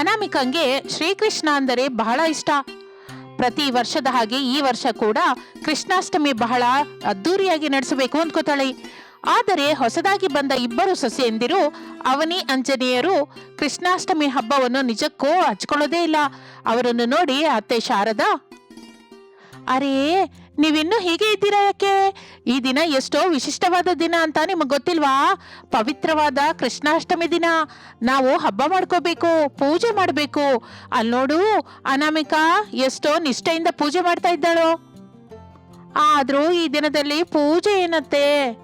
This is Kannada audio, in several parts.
ಅನಾಮಿಕಂಗೆ ಶ್ರೀಕೃಷ್ಣ ಅಂದರೆ ಬಹಳ ಇಷ್ಟ. ಪ್ರತಿ ವರ್ಷದ ಹಾಗೆ ಈ ವರ್ಷ ಕೂಡ ಕೃಷ್ಣಾಷ್ಟಮಿ ಬಹಳ ಅದ್ದೂರಿಯಾಗಿ ನಡೆಸಬೇಕು ಅಂದ್ಕೋತಾಳೆ. ಆದರೆ ಹೊಸದಾಗಿ ಬಂದ ಇಬ್ಬರು ಸೊಸೆಯಂದಿರು, ಅವನಿ, ಅಂಜನೇಯರು ಕೃಷ್ಣಾಷ್ಟಮಿ ಹಬ್ಬವನ್ನು ನಿಜಕ್ಕೂ ಹಚ್ಕೊಳ್ಳೋದೇ ಇಲ್ಲ. ಅವರನ್ನು ನೋಡಿ ಅತ್ತೆ ಶಾರದಾ, ಅರೇ ನೀವಿನ್ನೂ ಹೀಗೆ ಇದ್ದೀರಾ ಯಾಕೆ? ಈ ದಿನ ಎಷ್ಟೋ ವಿಶಿಷ್ಟವಾದ ದಿನ ಅಂತ ನಿಮಗೆ ಗೊತ್ತಿಲ್ವಾ? ಪವಿತ್ರವಾದ ಕೃಷ್ಣಾಷ್ಟಮಿ ದಿನ. ನಾವು ಹಬ್ಬ ಮಾಡ್ಕೋಬೇಕು, ಪೂಜೆ ಮಾಡಬೇಕು. ಅಲ್ಲಿ ನೋಡು, ಅನಾಮಿಕಾ ಎಷ್ಟೋ ನಿಷ್ಠೆಯಿಂದ ಪೂಜೆ ಮಾಡ್ತಾ ಇದ್ದಾಳೋ. ಆದರೂ ಈ ದಿನದಲ್ಲಿ ಪೂಜೆ ಏನತ್ತೆ?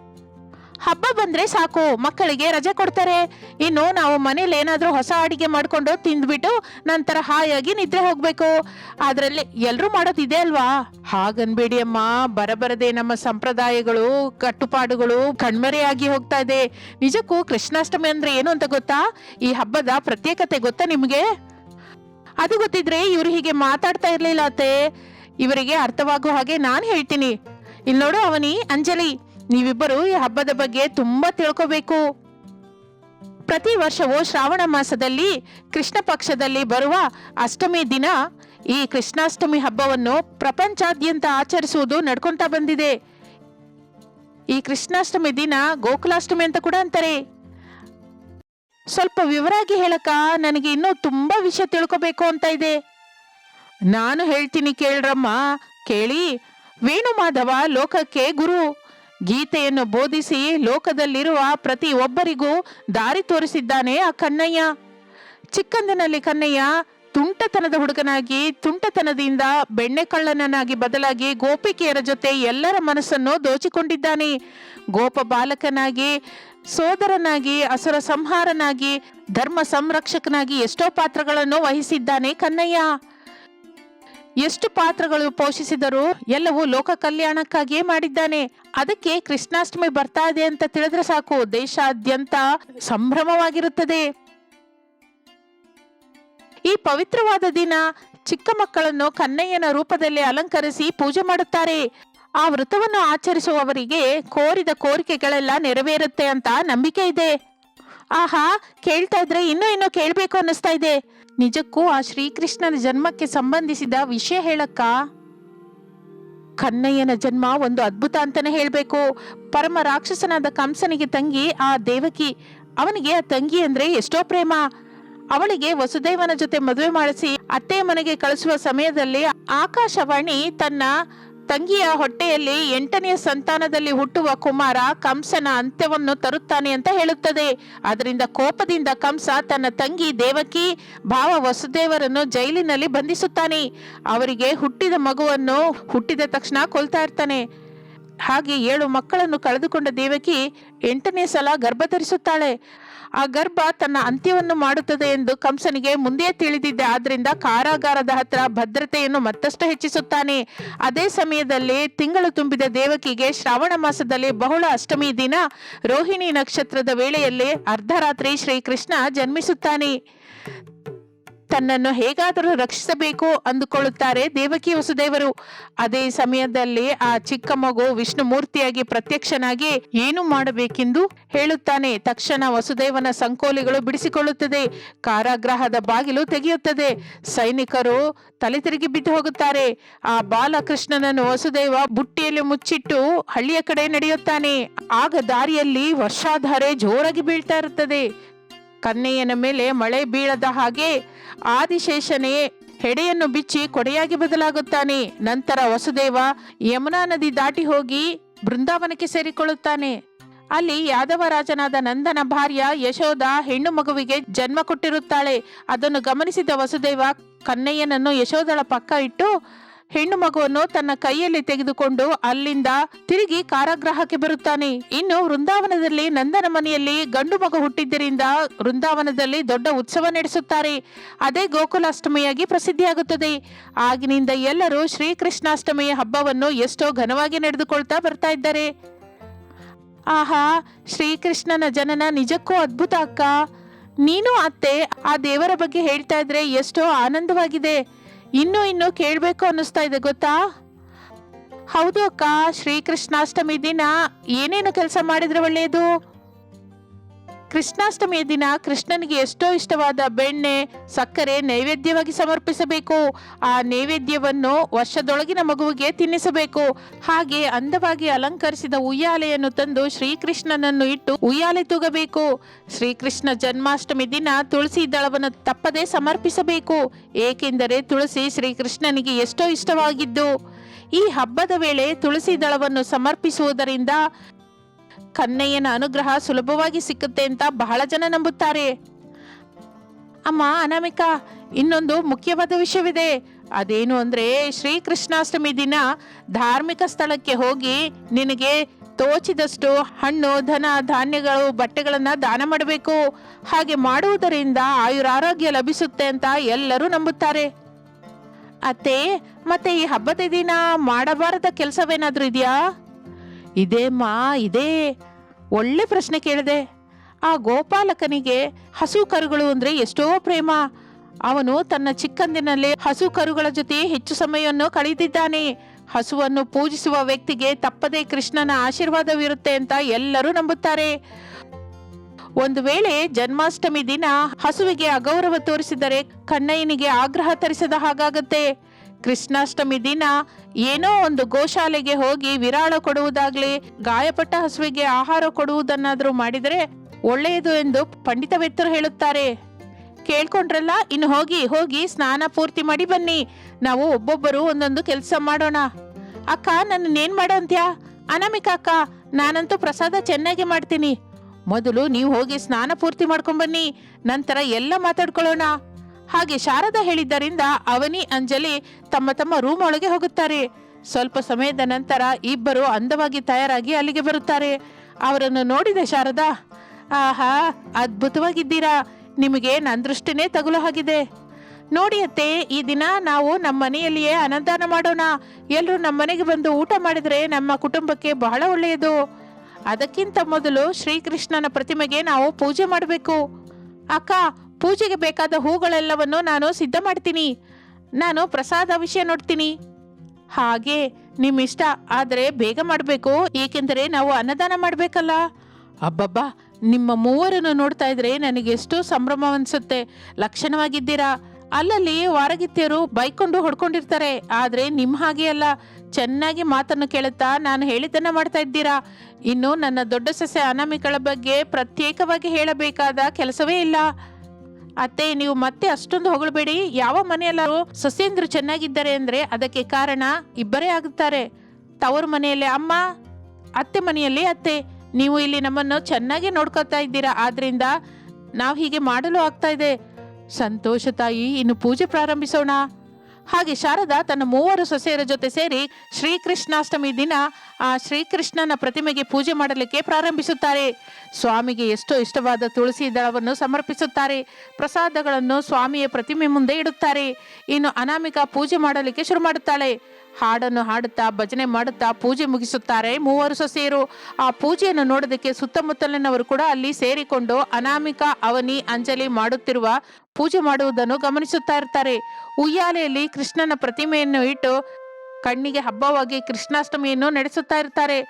ಹಬ್ಬ ಬಂದ್ರೆ ಸಾಕು, ಮಕ್ಕಳಿಗೆ ರಜೆ ಕೊಡ್ತಾರೆ. ಇನ್ನು ನಾವು ಮನೇಲಿ ಏನಾದರೂ ಹೊಸ ಅಡಿಗೆ ಮಾಡಿಕೊಂಡು ತಿಂದ್ಬಿಟ್ಟು ನಂತರ ಹಾಯಾಗಿ ನಿದ್ರೆ ಹೋಗ್ಬೇಕು. ಅದರಲ್ಲಿ ಎಲ್ಲರೂ ಮಾಡೋದು ಇದೆ ಅಲ್ವಾ? ಹಾಗನ್ಬೇಡಿ ಅಮ್ಮ ಬರಬರದೆ ನಮ್ಮ ಸಂಪ್ರದಾಯಗಳು, ಕಟ್ಟುಪಾಡುಗಳು ಕಣ್ಮರೆಯಾಗಿ ಹೋಗ್ತಾ ಇದೆ. ನಿಜಕ್ಕೂ ಕೃಷ್ಣಾಷ್ಟಮಿ ಅಂದ್ರೆ ಏನು ಅಂತ ಗೊತ್ತಾ? ಈ ಹಬ್ಬದ ಪ್ರತ್ಯೇಕತೆ ಗೊತ್ತಾ ನಿಮಗೆ? ಅದು ಗೊತ್ತಿದ್ರೆ ಇವರು ಹೀಗೆ ಮಾತಾಡ್ತಾ ಇರ್ಲಿಲ್ಲ ಅತ್ತೆ. ಇವರಿಗೆ ಅರ್ಥವಾಗುವ ಹಾಗೆ ನಾನು ಹೇಳ್ತೀನಿ. ಇಲ್ಲಿ ನೋಡು ಅವನಿ, ಅಂಜಲಿ. ನೀವಿಬ್ಬರು ಈ ಹಬ್ಬದ ಬಗ್ಗೆ ತುಂಬಾ ತಿಳ್ಕೋಬೇಕು. ಪ್ರತಿ ವರ್ಷವೂ ಶ್ರಾವಣ ಮಾಸದಲ್ಲಿ ಕೃಷ್ಣ ಪಕ್ಷದಲ್ಲಿ ಬರುವ ಅಷ್ಟಮಿ ದಿನ ಈ ಕೃಷ್ಣಾಷ್ಟಮಿ ಹಬ್ಬವನ್ನು ಪ್ರಪಂಚಾದ್ಯಂತ ಆಚರಿಸುವುದು ನಡ್ಕೊಂತಾ ಬಂದಿದೆ. ಈ ಕೃಷ್ಣಾಷ್ಟಮಿ ದಿನ ಗೋಕುಲಾಷ್ಟಮಿ ಅಂತ ಕೂಡ ಅಂತಾರೆ. ಸ್ವಲ್ಪ ವಿವರಾಗಿ ಹೇಳಕ್ಕ ನನಗೆ ಇನ್ನೂ ತುಂಬಾ ವಿಷಯ ತಿಳ್ಕೋಬೇಕು ಅಂತ ಇದೆ. ನಾನು ಹೇಳ್ತೀನಿ ಕೇಳ್ರಮ್ಮ, ಕೇಳಿ. ವೇಣು ಮಾಧವ ಲೋಕಕ್ಕೆ ಗುರು. ಗೀತೆಯನ್ನು ಬೋಧಿಸಿ ಲೋಕದಲ್ಲಿರುವ ಪ್ರತಿ ಒಬ್ಬರಿಗೂ ದಾರಿ ತೋರಿಸಿದ್ದಾನೆ ಆ ಕನ್ನಯ್ಯ ಚಿಕ್ಕಂದಿನಲ್ಲಿ ಕನ್ನಯ್ಯ ತುಂಟತನದ ಹುಡುಗನಾಗಿ, ತುಂಟತನದಿಂದ ಬೆಣ್ಣೆ ಕಳ್ಳನನ್ನಾಗಿ ಬದಲಾಗಿ ಗೋಪಿಕೆಯರ ಜೊತೆ ಎಲ್ಲರ ಮನಸ್ಸನ್ನು ದೋಚಿಕೊಂಡಿದ್ದಾನೆ. ಗೋಪ ಬಾಲಕನಾಗಿ, ಸೋದರನಾಗಿ, ಅಸುರ ಸಂಹಾರನಾಗಿ, ಧರ್ಮ ಸಂರಕ್ಷಕನಾಗಿ ಎಷ್ಟೋ ಪಾತ್ರಗಳನ್ನು ವಹಿಸಿದ್ದಾನೆ ಕನ್ನಯ್ಯ ಎಷ್ಟು ಪಾತ್ರಗಳು ಪೋಷಿಸಿದರೂ ಎಲ್ಲವೂ ಲೋಕ ಕಲ್ಯಾಣಕ್ಕಾಗಿಯೇ ಮಾಡಿದ್ದಾನೆ. ಅದಕ್ಕೆ ಕೃಷ್ಣಾಷ್ಟಮಿ ಬರ್ತಾ ಇದೆ ಅಂತ ತಿಳಿದ್ರೆ ಸಾಕು. ದೇಶಾದ್ಯಂತ ಸಂಭ್ರಮವಾಗಿರುತ್ತದೆ. ಈ ಪವಿತ್ರವಾದ ದಿನ ಚಿಕ್ಕ ಮಕ್ಕಳನ್ನು ಕನ್ನಯ್ಯನ ರೂಪದಲ್ಲಿ ಅಲಂಕರಿಸಿ ಪೂಜೆ ಮಾಡುತ್ತಾರೆ. ಆ ವ್ರತವನ್ನು ಆಚರಿಸುವವರಿಗೆ ಕೋರಿದ ಕೋರಿಕೆಗಳೆಲ್ಲ ನೆರವೇರುತ್ತೆ ಅಂತ ನಂಬಿಕೆ ಇದೆ. ಆಹಾ, ಕೇಳ್ತಾ ಇದ್ರೆ ಇನ್ನೂ ಇನ್ನೂ ಕೇಳ್ಬೇಕು ಅನ್ನಿಸ್ತಾ ಇದೆ. ನಿಜಕ್ಕೂ ಆ ಶ್ರೀಕೃಷ್ಣನ ಜನ್ಮಕ್ಕೆ ಸಂಬಂಧಿಸಿದ ವಿಷಯ ಹೇಳಕ್ಕ? ಕನ್ನಯ್ಯನ ಜನ್ಮ ಒಂದು ಅದ್ಭುತ ಅಂತಾನೆ ಹೇಳ್ಬೇಕು. ಪರಮ ರಾಕ್ಷಸನಾದ ಕಂಸನಿಗೆ ತಂಗಿ, ಆ ದೇವಕಿ, ಅವನಿಗೆ ಆ ತಂಗಿ ಅಂದ್ರೆ ಎಷ್ಟೋ ಪ್ರೇಮ. ಅವಳಿಗೆ ವಸುದೇವನ ಜೊತೆ ಮದುವೆ ಮಾಡಿಸಿ, ಅತ್ತೆ ಮನೆಗೆ ಕಳಿಸುವ ಸಮಯದಲ್ಲಿ ಆಕಾಶವಾಣಿ ತನ್ನ ತಂಗಿಯ ಹೊಟ್ಟೆಯಲ್ಲಿ ಎಂಟನೆಯ ಸಂತಾನದಲ್ಲಿ ಹುಟ್ಟುವ ಕುಮಾರ ಕಂಸನ ಅಂತ್ಯವನ್ನು ತರುತ್ತಾನೆ ಅಂತ ಹೇಳುತ್ತದೆ. ಅದರಿಂದ ಕೋಪದಿಂದ ಕಂಸ ತನ್ನ ತಂಗಿ ದೇವಕಿ, ಭಾವ ವಸುದೇವರನ್ನು ಜೈಲಿನಲ್ಲಿ ಬಂಧಿಸುತ್ತಾನೆ. ಅವರಿಗೆ ಹುಟ್ಟಿದ ಮಗುವನ್ನು ಹುಟ್ಟಿದ ತಕ್ಷಣ ಕೊಲ್ತಾ ಇರ್ತಾನೆ. ಹಾಗೆ ಏಳು ಮಕ್ಕಳನ್ನು ಕಳೆದುಕೊಂಡ ದೇವಕಿ ಎಂಟನೇ ಸಲ ಗರ್ಭ ಧರಿಸುತ್ತಾಳೆ ಆ ಗರ್ಭ ತನ್ನ ಅಂತ್ಯವನ್ನು ಮಾಡುತ್ತದೆ ಎಂದು ಕಂಸನಿಗೆ ಮುಂದೆ ತಿಳಿದಿದ್ದೆ. ಆದ್ರಿಂದ ಕಾರಾಗಾರದ ಹತ್ರ ಭದ್ರತೆಯನ್ನು ಮತ್ತಷ್ಟು ಹೆಚ್ಚಿಸುತ್ತಾನೆ. ಅದೇ ಸಮಯದಲ್ಲಿ ತಿಂಗಳು ತುಂಬಿದ ದೇವಕಿಗೆ ಶ್ರಾವಣ ಮಾಸದಲ್ಲಿ ಬಹುಳ ಅಷ್ಟಮಿ ದಿನ ರೋಹಿಣಿ ನಕ್ಷತ್ರದ ವೇಳೆಯಲ್ಲಿ ಅರ್ಧರಾತ್ರಿ ಶ್ರೀಕೃಷ್ಣ ಜನ್ಮಿಸುತ್ತಾನೆ. ತನ್ನನ್ನು ಹೇಗಾದರೂ ರಕ್ಷಿಸಬೇಕು ಅಂದುಕೊಳ್ಳುತ್ತಾರೆ ದೇವಕಿ ವಸುದೇವರು. ಅದೇ ಸಮಯದಲ್ಲಿ ಆ ಚಿಕ್ಕ ಮಗು ವಿಷ್ಣು ಮೂರ್ತಿಯಾಗಿ ಪ್ರತ್ಯಕ್ಷನಾಗಿ ಏನು ಮಾಡಬೇಕೆಂದು ಹೇಳುತ್ತಾನೆ. ತಕ್ಷಣ ವಸುದೇವನ ಸಂಕೋಲಿಗಳು ಬಿಡಿಸಿಕೊಳ್ಳುತ್ತದೆ. ಕಾರಾಗ್ರಹದ ಬಾಗಿಲು ತೆಗೆಯುತ್ತದೆ. ಸೈನಿಕರು ತಲೆ ತಿರುಗಿ ಬಿದ್ದು ಹೋಗುತ್ತಾರೆ. ಆ ಬಾಲಕೃಷ್ಣನನ್ನು ವಸುದೇವ ಬುಟ್ಟಿಯಲ್ಲಿ ಮುಚ್ಚಿಟ್ಟು ಹಳ್ಳಿಯ ಕಡೆ ನಡೆಯುತ್ತಾನೆ. ಆಗ ದಾರಿಯಲ್ಲಿ ವರ್ಷಾಧಾರೆ ಜೋರಾಗಿ ಬೀಳ್ತಾ ಇರುತ್ತದೆ. ಕನ್ನೆಯನ ಮೇಲೆ ಮಳೆ ಬೀಳದ ಹಾಗೆ ಆದಿಶೇಷನೇ ಹೆಡೆಯನ್ನು ಬಿಚ್ಚಿ ಕೊಡೆಯಾಗಿ ಬದಲಾಗುತ್ತಾನೆ. ನಂತರ ವಸುದೇವ ಯಮುನಾ ನದಿ ದಾಟಿ ಹೋಗಿ ಬೃಂದಾವನಕ್ಕೆ ಸೇರಿಕೊಳ್ಳುತ್ತಾನೆ. ಅಲ್ಲಿ ಯಾದವ ರಾಜನಾದ ನಂದನ ಭಾರ್ಯ ಯಶೋಧ ಹೆಣ್ಣು ಮಗುವಿಗೆ ಜನ್ಮ ಕೊಟ್ಟಿರುತ್ತಾಳೆ. ಅದನ್ನು ಗಮನಿಸಿದ ವಸುದೇವ ಕನ್ನಯ್ಯನನ್ನು ಯಶೋದಳ ಪಕ್ಕ ಇಟ್ಟು ಹೆಣ್ಣು ಮಗುವನ್ನು ತನ್ನ ಕೈಯಲ್ಲಿ ತೆಗೆದುಕೊಂಡು ಅಲ್ಲಿಂದ ತಿರುಗಿ ಕಾರಾಗ್ರಹಕ್ಕೆ ಬರುತ್ತಾನೆ. ಇನ್ನು ವೃಂದಾವನದಲ್ಲಿ ನಂದನ ಮನೆಯಲ್ಲಿ ಗಂಡು ಮಗು ಹುಟ್ಟಿದ್ದರಿಂದ ವೃಂದಾವನದಲ್ಲಿ ದೊಡ್ಡ ಉತ್ಸವ ನಡೆಸುತ್ತಾರೆ. ಅದೇ ಗೋಕುಲಾಷ್ಟಮಿಯಾಗಿ ಪ್ರಸಿದ್ಧಿಯಾಗುತ್ತದೆ. ಆಗಿನಿಂದ ಎಲ್ಲರೂ ಶ್ರೀಕೃಷ್ಣಾಷ್ಟಮಿಯ ಹಬ್ಬವನ್ನು ಎಷ್ಟೋ ಘನವಾಗಿ ನಡೆದುಕೊಳ್ತಾ ಬರ್ತಾ ಇದ್ದಾರೆ. ಆಹಾ, ಶ್ರೀಕೃಷ್ಣನ ಜನನ ನಿಜಕ್ಕೂ ಅದ್ಭುತ ಅಕ್ಕ. ನೀನು ಅತ್ತೆ, ಆ ದೇವರ ಬಗ್ಗೆ ಹೇಳ್ತಾ ಇದ್ರೆ ಎಷ್ಟೋ ಆನಂದವಾಗಿದೆ. ಇನ್ನೂ ಇನ್ನೂ ಕೇಳಬೇಕು ಅನ್ನಿಸ್ತಾ ಇದೆ ಗೊತ್ತಾ? ಹೌದು ಅಕ್ಕ ಶ್ರೀಕೃಷ್ಣಾಷ್ಟಮಿ ದಿನ ಏನೇನು ಕೆಲಸ ಮಾಡಿದ್ರೆ ಒಳ್ಳೆಯದು ಕೃಷ್ಣಾಷ್ಟಮಿಯ ದಿನ ಕೃಷ್ಣನಿಗೆ ಎಷ್ಟೋ ಇಷ್ಟವಾದ ಬೆಣ್ಣೆ, ಸಕ್ಕರೆ ನೈವೇದ್ಯವಾಗಿ ಸಮರ್ಪಿಸಬೇಕು. ಆ ನೈವೇದ್ಯವನ್ನು ವರ್ಷದೊಳಗಿನ ಮಗುವಿಗೆ ತಿನ್ನಿಸಬೇಕು. ಹಾಗೆ ಅಂದವಾಗಿ ಅಲಂಕರಿಸಿದ ಉಯ್ಯಾಲೆಯನ್ನು ತಂದು ಶ್ರೀಕೃಷ್ಣನನ್ನು ಇಟ್ಟು ಉಯ್ಯಾಲೆ ತೂಗಬೇಕು. ಶ್ರೀಕೃಷ್ಣ ಜನ್ಮಾಷ್ಟಮಿ ದಿನ ತುಳಸಿ ದಳವನ್ನು ತಪ್ಪದೇ ಸಮರ್ಪಿಸಬೇಕು. ಏಕೆಂದರೆ ತುಳಸಿ ಶ್ರೀಕೃಷ್ಣನಿಗೆ ಎಷ್ಟೋ ಇಷ್ಟವಾಗಿದ್ದು. ಈ ಹಬ್ಬದ ವೇಳೆ ತುಳಸಿ ದಳವನ್ನು ಸಮರ್ಪಿಸುವುದರಿಂದ ಕನ್ನಯ್ಯನ ಅನುಗ್ರಹ ಸುಲಭವಾಗಿ ಸಿಕ್ಕುತ್ತೆ ಅಂತ ಬಹಳ ಜನ ನಂಬುತ್ತಾರೆ. ಅಮ್ಮ, ಅನಾಮಿಕ, ಇನ್ನೊಂದು ಮುಖ್ಯವಾದ ವಿಷಯವಿದೆ. ಅದೇನು ಅಂದ್ರೆ ಶ್ರೀಕೃಷ್ಣಾಷ್ಟಮಿ ದಿನ ಧಾರ್ಮಿಕ ಸ್ಥಳಕ್ಕೆ ಹೋಗಿ ನಿನಗೆ ತೋಚಿದಷ್ಟು ಹಣ್ಣು, ಧನ, ಧಾನ್ಯಗಳು, ಬಟ್ಟೆಗಳನ್ನ ದಾನ ಮಾಡಬೇಕು. ಹಾಗೆ ಮಾಡುವುದರಿಂದ ಆಯುರಾರೋಗ್ಯ ಲಭಿಸುತ್ತೆ ಅಂತ ಎಲ್ಲರೂ ನಂಬುತ್ತಾರೆ. ಅತ್ತೆ, ಮತ್ತೆ ಈ ಹಬ್ಬದ ದಿನ ಮಾಡಬಾರದ ಕೆಲಸವೇನಾದ್ರೂ ಇದೆಯಾ? ಇದೇಮ್ಮ, ಇದೇ ಒಳ್ಳೆ ಪ್ರಶ್ನೆ ಕೇಳಿದೆ. ಆ ಗೋಪಾಲಕನಿಗೆ ಹಸು ಕರುಗಳು ಅಂದ್ರೆ ಎಷ್ಟೋ ಪ್ರೇಮ. ಅವನು ತನ್ನ ಚಿಕ್ಕಂದಿನಲ್ಲಿ ಹಸು ಕರುಗಳ ಜೊತೆ ಹೆಚ್ಚು ಸಮಯವನ್ನು ಕಳೆದಿದ್ದಾನೆ. ಹಸುವನ್ನು ಪೂಜಿಸುವ ವ್ಯಕ್ತಿಗೆ ತಪ್ಪದೇ ಕೃಷ್ಣನ ಆಶೀರ್ವಾದವಿರುತ್ತೆ ಅಂತ ಎಲ್ಲರೂ ನಂಬುತ್ತಾರೆ. ಒಂದು ವೇಳೆ ಜನ್ಮಾಷ್ಟಮಿ ದಿನ ಹಸುವಿಗೆ ಅಗೌರವ ತೋರಿಸಿದರೆ ಕಣ್ಣಯ್ಯನಿಗೆ ಆಗ್ರಹ ತರಿಸದ ಹಾಗಾಗತ್ತೆ. ಕೃಷ್ಣಾಷ್ಟಮಿ ದಿನ ಏನೋ ಒಂದು ಗೋಶಾಲೆಗೆ ಹೋಗಿ ವಿರಾಳ ಕೊಡುವುದಾಗ್ಲಿ, ಗಾಯಪಟ್ಟ ಹಸುವಿಗೆ ಆಹಾರ ಕೊಡುವುದನ್ನಾದರೂ ಮಾಡಿದರೆ ಒಳ್ಳೆಯದು ಎಂದು ಪಂಡಿತವೆತ್ತರು ಹೇಳುತ್ತಾರೆ. ಕೇಳ್ಕೊಂಡ್ರಲ್ಲ, ಇನ್ನು ಹೋಗಿ ಹೋಗಿ ಸ್ನಾನ ಪೂರ್ತಿ ಮಾಡಿ ಬನ್ನಿ. ನಾವು ಒಬ್ಬೊಬ್ಬರು ಒಂದೊಂದು ಕೆಲಸ ಮಾಡೋಣ. ಅಕ್ಕ ನನ್ನೇನ್ ಮಾಡಂತ್ಯಾ? ಅನಾಮಿಕಾ ಅಕ್ಕ, ನಾನಂತೂ ಪ್ರಸಾದ ಚೆನ್ನಾಗಿ ಮಾಡ್ತೀನಿ. ಮೊದಲು ನೀವು ಹೋಗಿ ಸ್ನಾನ ಪೂರ್ತಿ ಮಾಡ್ಕೊಂಡ್ ಬನ್ನಿ, ನಂತರ ಎಲ್ಲ ಮಾತಾಡ್ಕೊಳ್ಳೋಣ. ಹಾಗೆ ಶಾರದಾ ಹೇಳಿದ್ದರಿಂದ ಅವನಿ, ಅಂಜಲಿ ತಮ್ಮ ತಮ್ಮ ರೂಮ್ ಒಳಗೆ ಹೋಗುತ್ತಾರೆ. ಸ್ವಲ್ಪ ಸಮಯದ ನಂತರ ಇಬ್ಬರು ಅಂದವಾಗಿ ತಯಾರಾಗಿ ಅಲ್ಲಿಗೆ ಬರುತ್ತಾರೆ. ಅವರನ್ನು ನೋಡಿದೆ ಶಾರದಾ, ಆಹಾ, ಅದ್ಭುತವಾಗಿದ್ದೀರಾ. ನಿಮಗೆ ನನ್ನ ದೃಷ್ಟಿನೇ ತಗುಲು ಹಾಗಿದೆ. ನೋಡಿ ಅತ್ತೆ ಈ ದಿನ ನಾವು ನಮ್ಮ ಮನೆಯಲ್ಲಿಯೇ ಅನಂದಾನ ಮಾಡೋಣ. ಎಲ್ಲರೂ ನಮ್ಮ ಮನೆಗೆ ಬಂದು ಊಟ ಮಾಡಿದ್ರೆ ನಮ್ಮ ಕುಟುಂಬಕ್ಕೆ ಬಹಳ ಒಳ್ಳೆಯದು. ಅದಕ್ಕಿಂತ ಮೊದಲು ಶ್ರೀಕೃಷ್ಣನ ಪ್ರತಿಮೆಗೆ ನಾವು ಪೂಜೆ ಮಾಡಬೇಕು. ಅಕ್ಕ ಪೂಜೆಗೆ ಬೇಕಾದ ಹೂಗಳೆಲ್ಲವನ್ನು ನಾನು ಸಿದ್ಧ ಮಾಡ್ತೀನಿ. ನಾನು ಪ್ರಸಾದ ವಿಷಯ ನೋಡ್ತೀನಿ. ಹಾಗೆ ನಿಮ್ಮ ಇಷ್ಟ ಆದರೆ ಬೇಗ ಮಾಡಬೇಕು. ಏಕೆಂದರೆ ನಾವು ಅನ್ನದಾನ ಮಾಡಬೇಕಲ್ಲ. ಅಬ್ಬಬ್ಬಾ, ನಿಮ್ಮ ಮೂವರನ್ನು ನೋಡ್ತಾ ಇದ್ರೆ ನನಗೆ ಎಷ್ಟು ಸಂಭ್ರಮ ಅನಿಸುತ್ತೆ. ಲಕ್ಷಣವಾಗಿದ್ದೀರಾ? ಅಲ್ಲಲ್ಲಿ ವಾರಗಿತ್ತಿಯರು ಬೈಕೊಂಡು ಹೊಡ್ಕೊಂಡಿರ್ತಾರೆ. ಆದರೆ ನಿಮ್ಮ ಹಾಗೆ ಅಲ್ಲ. ಚೆನ್ನಾಗಿ ಮಾತನ್ನು ಕೇಳುತ್ತಾ ನಾನು ಹೇಳಿದ್ದನ್ನು ಮಾಡ್ತಾ ಇದ್ದೀರಾ? ಇನ್ನು ನನ್ನ ದೊಡ್ಡ ಸಸ್ಯ ಅನಾಮಿಕಳ ಬಗ್ಗೆ ಪ್ರತ್ಯೇಕವಾಗಿ ಹೇಳಬೇಕಾದ ಕೆಲಸವೇ ಇಲ್ಲ. ಅತ್ತೆ, ನೀವು ಮತ್ತೆ ಅಷ್ಟೊಂದು ಹೊಗಳಬೇಡಿ. ಯಾವ ಮನೆಯಲ್ಲಾರು ಸಸ್ಯೇಂದ್ರ ಚೆನ್ನಾಗಿದ್ದಾರೆ ಅಂದ್ರೆ ಅದಕ್ಕೆ ಕಾರಣ ಇಬ್ಬರೇ ಆಗುತ್ತಾರೆ ತವರು ಮನೆಯಲ್ಲಿ ಅಮ್ಮ, ಅತ್ತೆ ಮನೆಯಲ್ಲಿ ಅತ್ತೆ. ನೀವು ಇಲ್ಲಿ ನಮ್ಮನ್ನು ಚೆನ್ನಾಗಿ ನೋಡ್ಕೊತಾ ಇದ್ದೀರಾ. ಆದ್ರಿಂದ ನಾವು ಹೀಗೆ ಮಾಡಲು ಆಗ್ತಾ ಇದೆ. ಸಂತೋಷ ತಾಯಿ, ಇನ್ನು ಪೂಜೆ ಪ್ರಾರಂಭಿಸೋಣ. ಹಾಗೆ ಶಾರದಾ ತನ್ನ ಮೂವರು ಸೊಸೆಯರ ಜೊತೆ ಸೇರಿ ಶ್ರೀಕೃಷ್ಣಾಷ್ಟಮಿ ದಿನ, ಆ ಶ್ರೀಕೃಷ್ಣನ ಪ್ರತಿಮೆಗೆ ಪೂಜೆ ಮಾಡಲಿಕ್ಕೆ ಪ್ರಾರಂಭಿಸುತ್ತಾರೆ. ಸ್ವಾಮಿಗೆ ಎಷ್ಟೋ ಇಷ್ಟವಾದ ತುಳಸಿ ದಳವನ್ನು ಸಮರ್ಪಿಸುತ್ತಾರೆ. ಪ್ರಸಾದಗಳನ್ನು ಸ್ವಾಮಿಯ ಪ್ರತಿಮೆ ಮುಂದೆ ಇಡುತ್ತಾರೆ. ಇನ್ನು ಅನಾಮಿಕಾ ಪೂಜೆ ಮಾಡಲಿಕ್ಕೆ ಶುರು ಮಾಡುತ್ತಾಳೆ. ಹಾಡನ್ನು ಹಾಡುತ್ತಾ, ಭಜನೆ ಮಾಡುತ್ತಾ, ಪೂಜೆ ಮುಗಿಸುತ್ತಾರೆ. ಮೂವರು ಸೊಸೆಯರು ಆ ಪೂಜೆಯನ್ನು ನೋಡೋದಕ್ಕೆ ಸುತ್ತಮುತ್ತಲಿನವರು ಕೂಡ ಅಲ್ಲಿ ಸೇರಿಕೊಂಡು ಅನಾಮಿಕಾ, ಅವನಿ, ಅಂಜಲಿ ಮಾಡುತ್ತಿರುವ ಪೂಜೆ ಮಾಡುವುದನ್ನು ಗಮನಿಸುತ್ತಾ ಇರ್ತಾರೆ. ಉಯ್ಯಾಲೆಯಲ್ಲಿ ಕೃಷ್ಣನ ಪ್ರತಿಮೆಯನ್ನು ಇಟ್ಟು ಕಣ್ಣಿಗೆ ಹಬ್ಬವಾಗಿ ಕೃಷ್ಣಾಷ್ಟಮಿಯನ್ನು ನಡೆಸುತ್ತಾ ಇರ್ತಾರೆ.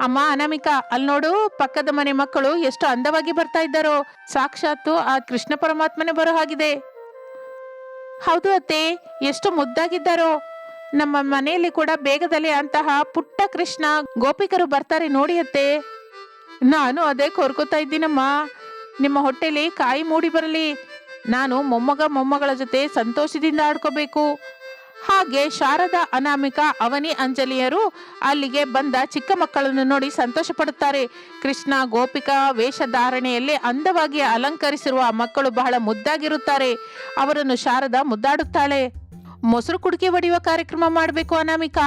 ಅಮ್ಮ, ಅನಾಮಿಕಾ ಅಲ್ಲಿ ನೋಡು, ಪಕ್ಕದ ಮನೆ ಮಕ್ಕಳು ಎಷ್ಟು ಅಂದವಾಗಿ ಬರ್ತಾ ಇದ್ದಾರೋ. ಸಾಕ್ಷಾತ್ತು ಆ ಕೃಷ್ಣ ಪರಮಾತ್ಮನೇ ಬರೋ ಹಾಗಿದೆ. ಹೌದು ಅತ್ತೆ, ಎಷ್ಟು ಮುದ್ದಾಗಿದ್ದಾರೋ. ನಮ್ಮ ಮನೆಯಲ್ಲಿ ಕೂಡ ಬೇಗದಲ್ಲಿ ಅಂತಹ ಪುಟ್ಟ ಕೃಷ್ಣ ಗೋಪಿಕರು ಬರ್ತಾರೆ ನೋಡಿ ಅತ್ತೆ. ನಾನು ಅದೇ ಕೋರ್ಕೋತಾ ಇದ್ದೀನಮ್ಮ. ನಿಮ್ಮ ಹೊಟ್ಟೆಲಿ ಕಾಯಿ ಮೂಡಿ ಬರಲಿ. ನಾನು ಮೊಮ್ಮಗ ಮೊಮ್ಮಗಳ ಜೊತೆ ಸಂತೋಷದಿಂದ ಆಡ್ಕೋಬೇಕು. ಹಾಗೆ ಶಾರದಾ ಅನಾಮಿಕ, ಅವನಿ, ಅಂಜಲಿಯರು ಅಲ್ಲಿಗೆ ಬಂದ ಚಿಕ್ಕ ಮಕ್ಕಳನ್ನು ನೋಡಿ ಸಂತೋಷ ಪಡುತ್ತಾರೆ ಕೃಷ್ಣ, ಗೋಪಿಕಾ ವೇಷಧಾರಣೆಯಲ್ಲಿ ಅಂದವಾಗಿ ಅಲಂಕರಿಸಿರುವ ಮಕ್ಕಳು ಬಹಳ ಮುದ್ದಾಗಿರುತ್ತಾರೆ. ಅವರನ್ನು ಶಾರದಾ ಮುದ್ದಾಡುತ್ತಾಳೆ. ಮೊಸರು ಕುಡಿಕೆ ಒಡೆಯುವ ಕಾರ್ಯಕ್ರಮ ಮಾಡಬೇಕು ಅನಾಮಿಕಾ.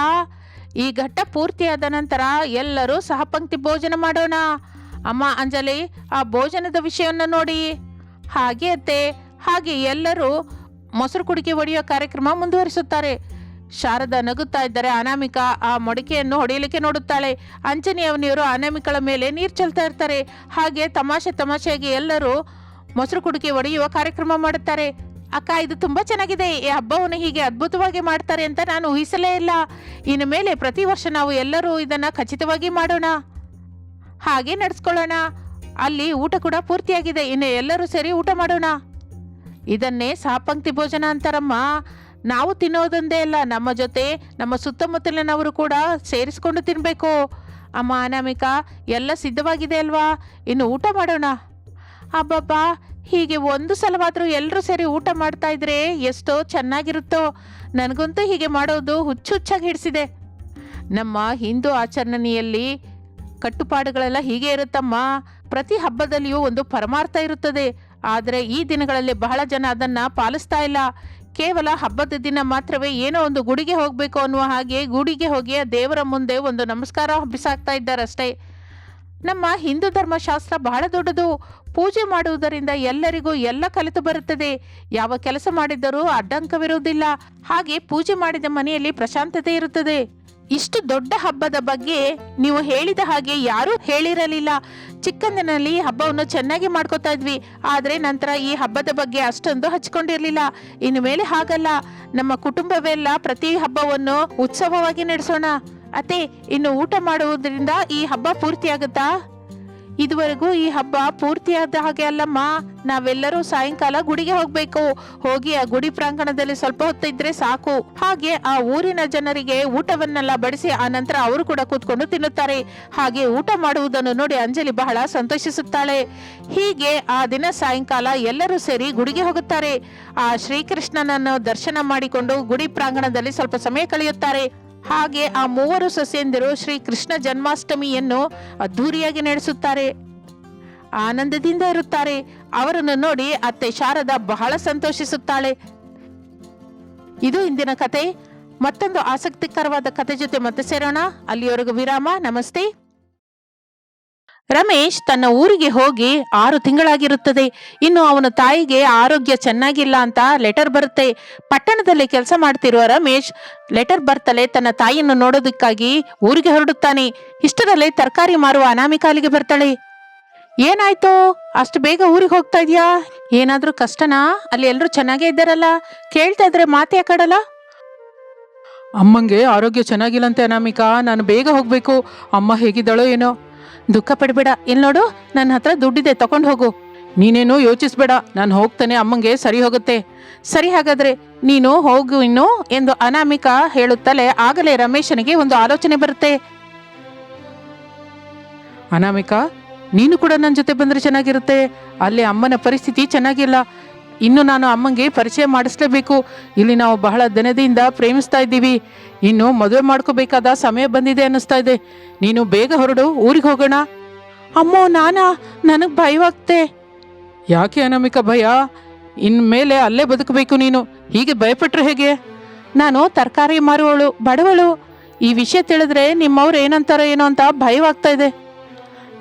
ಈ ಘಟ್ಟ ಪೂರ್ತಿಯಾದ ನಂತರ ಎಲ್ಲರೂ ಸಹಪಂಕ್ತಿ ಭೋಜನ ಮಾಡೋಣ. ಅಮ್ಮ, ಅಂಜಲಿ, ಆ ಭೋಜನದ ವಿಷಯವನ್ನು ನೋಡಿ. ಹಾಗೆ ಅತ್ತೆ, ಹಾಗೆ ಎಲ್ಲರೂ ಮೊಸರು ಕುಡಿಕೆ ಒಡೆಯುವ ಕಾರ್ಯಕ್ರಮ ಮುಂದುವರಿಸುತ್ತಾರೆ. ಶಾರದಾ ನಗುತ್ತಾ ಇದ್ದರೆ ಅನಾಮಿಕಾ ಆ ಮೊಡಿಕೆಯನ್ನು ಹೊಡೆಯಲಿಕ್ಕೆ ನೋಡುತ್ತಾಳೆ. ಅಂಜನಿ ಅವನಿಯವರು ಅನಾಮಿಕಳ ಮೇಲೆ ನೀರು ಚೆಲ್ತಾ ಇರ್ತಾರೆ. ಹಾಗೆ ತಮಾಷೆ ತಮಾಷೆಯಾಗಿ ಎಲ್ಲರೂ ಮೊಸರು ಕುಡಿಕೆ ಒಡೆಯುವ ಕಾರ್ಯಕ್ರಮ ಮಾಡುತ್ತಾರೆ. ಅಕ್ಕ, ಇದು ತುಂಬಾ ಚೆನ್ನಾಗಿದೆ. ಈ ಹಬ್ಬವನ್ನು ಹೀಗೆ ಅದ್ಭುತವಾಗಿ ಮಾಡ್ತಾರೆ ಅಂತ ನಾನು ಊಹಿಸಲೇ ಇಲ್ಲ. ಇನ್ನು ಮೇಲೆ ಪ್ರತಿ ವರ್ಷ ನಾವು ಎಲ್ಲರೂ ಇದನ್ನ ಖಚಿತವಾಗಿ ಮಾಡೋಣ. ಹಾಗೆ ನಡೆಸ್ಕೊಳ್ಳೋಣ. ಅಲ್ಲಿ ಊಟ ಕೂಡ ಪೂರ್ತಿಯಾಗಿದೆ. ಇನ್ನು ಎಲ್ಲರೂ ಸೇರಿ ಊಟ ಮಾಡೋಣ. ಇದನ್ನೇ ಸಾಪಂಕ್ತಿ ಭೋಜನ ಅಂತಾರಮ್ಮ. ನಾವು ತಿನ್ನೋದೊಂದೇ ಅಲ್ಲ, ನಮ್ಮ ಜೊತೆ ನಮ್ಮ ಸುತ್ತಮುತ್ತಲಿನವರು ಕೂಡ ಸೇರಿಸ್ಕೊಂಡು ತಿನ್ನಬೇಕು ಅಮ್ಮ ಅನಾಮಿಕಾ, ಎಲ್ಲ ಸಿದ್ಧವಾಗಿದೆ ಅಲ್ವಾ? ಇನ್ನು ಊಟ ಮಾಡೋಣ. ಅಬ್ಬಬ್ಬಾ, ಹೀಗೆ ಒಂದು ಸಲವಾದರೂ ಎಲ್ಲರೂ ಸೇರಿ ಊಟ ಮಾಡ್ತಾ ಇದ್ರೆ ಎಷ್ಟೋ ಚೆನ್ನಾಗಿರುತ್ತೋ. ನನಗಂತೂ ಹೀಗೆ ಮಾಡೋದು ಹುಚ್ಚು ಹುಚ್ಚಾಗಿ ಹಿಡಿಸಿದೆ. ನಮ್ಮ ಹಿಂದೂ ಆಚರಣೆಯಲ್ಲಿ ಕಟ್ಟುಪಾಡುಗಳೆಲ್ಲ ಹೀಗೆ ಇರುತ್ತಮ್ಮ. ಪ್ರತಿ ಹಬ್ಬದಲ್ಲಿಯೂ ಒಂದು ಪರಮಾರ್ಥ ಇರುತ್ತದೆ. ಆದರೆ ಈ ದಿನಗಳಲ್ಲಿ ಬಹಳ ಜನ ಅದನ್ನ ಪಾಲಿಸ್ತಾ ಇಲ್ಲ. ಕೇವಲ ಹಬ್ಬದ ದಿನ ಮಾತ್ರವೇ ಏನೋ ಒಂದು ಗುಡಿಗೆ ಹೋಗಬೇಕು ಅನ್ನುವ ಹಾಗೆ ಗುಡಿಗೆ ಹೋಗಿ ಆ ದೇವರ ಮುಂದೆ ಒಂದು ನಮಸ್ಕಾರ ಬಿಸಾಕ್ತಾ ಇದ್ದಾರಷ್ಟೇ. ನಮ್ಮ ಹಿಂದೂ ಧರ್ಮಶಾಸ್ತ್ರ ಬಹಳ ದೊಡ್ಡದು. ಪೂಜೆ ಮಾಡುವುದರಿಂದ ಎಲ್ಲರಿಗೂ ಎಲ್ಲ ಕಲಿತು ಬರುತ್ತದೆ. ಯಾವ ಕೆಲಸ ಮಾಡಿದ್ದರೂ ಅಡ್ಡಂಕವಿರುವುದಿಲ್ಲ ಹಾಗೆ ಪೂಜೆ ಮಾಡಿದ ಮನೆಯಲ್ಲಿ ಪ್ರಶಾಂತತೆ ಇರುತ್ತದೆ. ಇಷ್ಟು ದೊಡ್ಡ ಹಬ್ಬದ ಬಗ್ಗೆ ನೀವು ಹೇಳಿದ ಹಾಗೆ ಯಾರೂ ಹೇಳಿರಲಿಲ್ಲ. ಚಿಕ್ಕಂದಿನಲ್ಲಿ ಹಬ್ಬವನ್ನು ಚೆನ್ನಾಗಿ ಮಾಡ್ಕೋತಾ ಇದ್ವಿ. ಆದರೆ ನಂತರ ಈ ಹಬ್ಬದ ಬಗ್ಗೆ ಅಷ್ಟೊಂದು ಹಚ್ಕೊಂಡಿರಲಿಲ್ಲ. ಇನ್ನು ಮೇಲೆ ಹಾಗಲ್ಲ. ನಮ್ಮ ಕುಟುಂಬವೆಲ್ಲ ಪ್ರತಿ ಹಬ್ಬವನ್ನು ಉತ್ಸವವಾಗಿ ನಡೆಸೋಣ. ಅತ್ತೆ, ಇನ್ನು ಊಟ ಮಾಡುವುದರಿಂದ ಈ ಹಬ್ಬ ಪೂರ್ತಿಯಾಗುತ್ತಾ? ಇದುವರೆಗೂ ಈ ಹಬ್ಬ ಪೂರ್ತಿಯಾದ ಹಾಗೆ ಅಲ್ಲಮ್ಮ. ನಾವೆಲ್ಲರೂ ಸಾಯಂಕಾಲ ಗುಡಿಗೆ ಹೋಗ್ಬೇಕು. ಹೋಗಿ ಆ ಗುಡಿ ಪ್ರಾಂಗಣದಲ್ಲಿ ಸ್ವಲ್ಪ ಹೊತ್ತಿದ್ರೆ ಸಾಕು. ಹಾಗೆ ಆ ಊರಿನ ಜನರಿಗೆ ಊಟವನ್ನೆಲ್ಲ ಬಡಿಸಿ ಆ ನಂತರ ಅವರು ಕೂಡ ಕೂತ್ಕೊಂಡು ತಿನ್ನುತ್ತಾರೆ. ಹಾಗೆ ಊಟ ಮಾಡುವುದನ್ನು ನೋಡಿ ಅಂಜಲಿ ಬಹಳ ಸಂತೋಷಿಸುತ್ತಾಳೆ. ಹೀಗೆ ಆ ದಿನ ಸಾಯಂಕಾಲ ಎಲ್ಲರೂ ಸೇರಿ ಗುಡಿಗೆ ಹೋಗುತ್ತಾರೆ. ಆ ಶ್ರೀಕೃಷ್ಣನನ್ನು ದರ್ಶನ ಮಾಡಿಕೊಂಡು ಗುಡಿ ಪ್ರಾಂಗಣದಲ್ಲಿ ಸ್ವಲ್ಪ ಸಮಯ ಕಳೆಯುತ್ತಾರೆ. ಹಾಗೆ ಆ ಮೂವರು ಸೊಸೆಯಂದಿರು ಶ್ರೀ ಕೃಷ್ಣ ಜನ್ಮಾಷ್ಟಮಿಯನ್ನು ಅದ್ಧೂರಿಯಾಗಿ ನಡೆಸುತ್ತಾರೆ. ಆನಂದದಿಂದ ಇರುತ್ತಾರೆ. ಅವರನ್ನು ನೋಡಿ ಅತ್ತೆ ಶಾರದ ಬಹಳ ಸಂತೋಷಿಸುತ್ತಾಳೆ. ಇದು ಇಂದಿನ ಕತೆ. ಮತ್ತೊಂದು ಆಸಕ್ತಿಕರವಾದ ಕತೆ ಜೊತೆ ಮತ್ತೆ ಸೇರೋಣ. ಅಲ್ಲಿಯವರೆಗೂ ವಿರಾಮ. ನಮಸ್ತೆ. ರಮೇಶ್ ತನ್ನ ಊರಿಗೆ ಹೋಗಿ ಆರು ತಿಂಗಳಾಗಿರುತ್ತದೆ. ಇನ್ನು ಅವನ ತಾಯಿಗೆ ಆರೋಗ್ಯ ಚೆನ್ನಾಗಿಲ್ಲ ಅಂತ ಲೆಟರ್ ಬರುತ್ತೆ. ಪಟ್ಟಣದಲ್ಲಿ ಕೆಲಸ ಮಾಡ್ತಿರುವ ರಮೇಶ್ ಲೆಟರ್ ಬರ್ತಲೇ ತನ್ನ ತಾಯಿಯನ್ನು ನೋಡೋದಕ್ಕಾಗಿ ಊರಿಗೆ ಹೊರಡುತ್ತಾನೆ. ಇಷ್ಟರಲ್ಲೇ ತರಕಾರಿ ಮಾರುವ ಅನಾಮಿಕಾಲಿಗೆ ಬರ್ತಾಳೆ. ಏನಾಯ್ತು? ಅಷ್ಟು ಬೇಗ ಊರಿಗೆ ಹೋಗ್ತಾ ಇದೀಯಾ? ಏನಾದರೂ ಕಷ್ಟನಾ? ಅಲ್ಲಿ ಎಲ್ಲರೂ ಚೆನ್ನಾಗೇ ಇದ್ದಾರಲ್ಲ? ಕೇಳ್ತಾ ಇದ್ರೆ ಮಾತೇ ಯಾಕಡಲ್ಲ ಅಮ್ಮಂಗೆ ಆರೋಗ್ಯ ಚೆನ್ನಾಗಿಲ್ಲಂತೆ ಅನಾಮಿಕಾ. ನಾನು ಬೇಗ ಹೋಗಬೇಕು. ಅಮ್ಮ ಹೇಗಿದ್ದಾಳೋ ಏನೋ. ದುಃಖ ಪಡಬೇಡ. ಇಲ್ಲಿ ನೋಡು? ನನ್ನ ಹತ್ರ ದುಡ್ಡಿದೆ, ತಗೊಂಡು ಹೋಗು. ನೀನೇನು ಯೋಚಿಸ್ಬೇಡ. ನಾನು ಹೋಗ್ತಾನೆ, ಅಮ್ಮಂಗೆ ಸರಿ ಹೋಗುತ್ತೆ. ಸರಿ ಹಾಗಾದ್ರೆ, ನೀನು ಹೋಗು ಇನ್ನು ಎಂದು ಅನಾಮಿಕ ಹೇಳುತ್ತಲೇ ಆಗಲೇ ರಮೇಶನಿಗೆ ಒಂದು ಆಲೋಚನೆ ಬರುತ್ತೆ. ಅನಾಮಿಕಾ, ನೀನು ಕೂಡ ನನ್ನ ಜೊತೆ ಬಂದ್ರೆ ಚೆನ್ನಾಗಿರುತ್ತೆ. ಅಲ್ಲಿ ಅಮ್ಮನ ಪರಿಸ್ಥಿತಿ ಚೆನ್ನಾಗಿಲ್ಲ. ಇನ್ನು ನಾನು ಅಮ್ಮಂಗೆ ಪರಿಚಯ ಮಾಡಿಸ್ಲೇಬೇಕು. ಇಲ್ಲಿ ನಾವು ಬಹಳ ದಿನದಿಂದ ಪ್ರೇಮಿಸ್ತಾ ಇದ್ದೀವಿ. ಇನ್ನು ಮದುವೆ ಮಾಡ್ಕೋಬೇಕಾದ ಸಮಯ ಬಂದಿದೆ ಅನ್ನಿಸ್ತಾ ಇದೆ. ನೀನು ಬೇಗ ಹೊರಡು, ಊರಿಗೆ ಹೋಗೋಣ. ಅಮ್ಮೋ, ನಾನಾ? ನನಗೆ ಭಯವಾಗ್ತೆ ಯಾಕೆ ಅನಮಿಕ ಭಯ? ಇನ್ಮೇಲೆ ಅಲ್ಲೇ ಬದುಕಬೇಕು ನೀನು. ಹೀಗೆ ಭಯಪಟ್ರೆ ಹೇಗೆ? ನಾನು ತರಕಾರಿ ಮಾರುವಳು, ಬಡವಳು. ಈ ವಿಷಯ ತಿಳಿದ್ರೆ ನಿಮ್ಮವ್ರು ಏನಂತಾರೋ ಏನೋ ಅಂತ ಭಯವಾಗ್ತಾ ಇದೆ.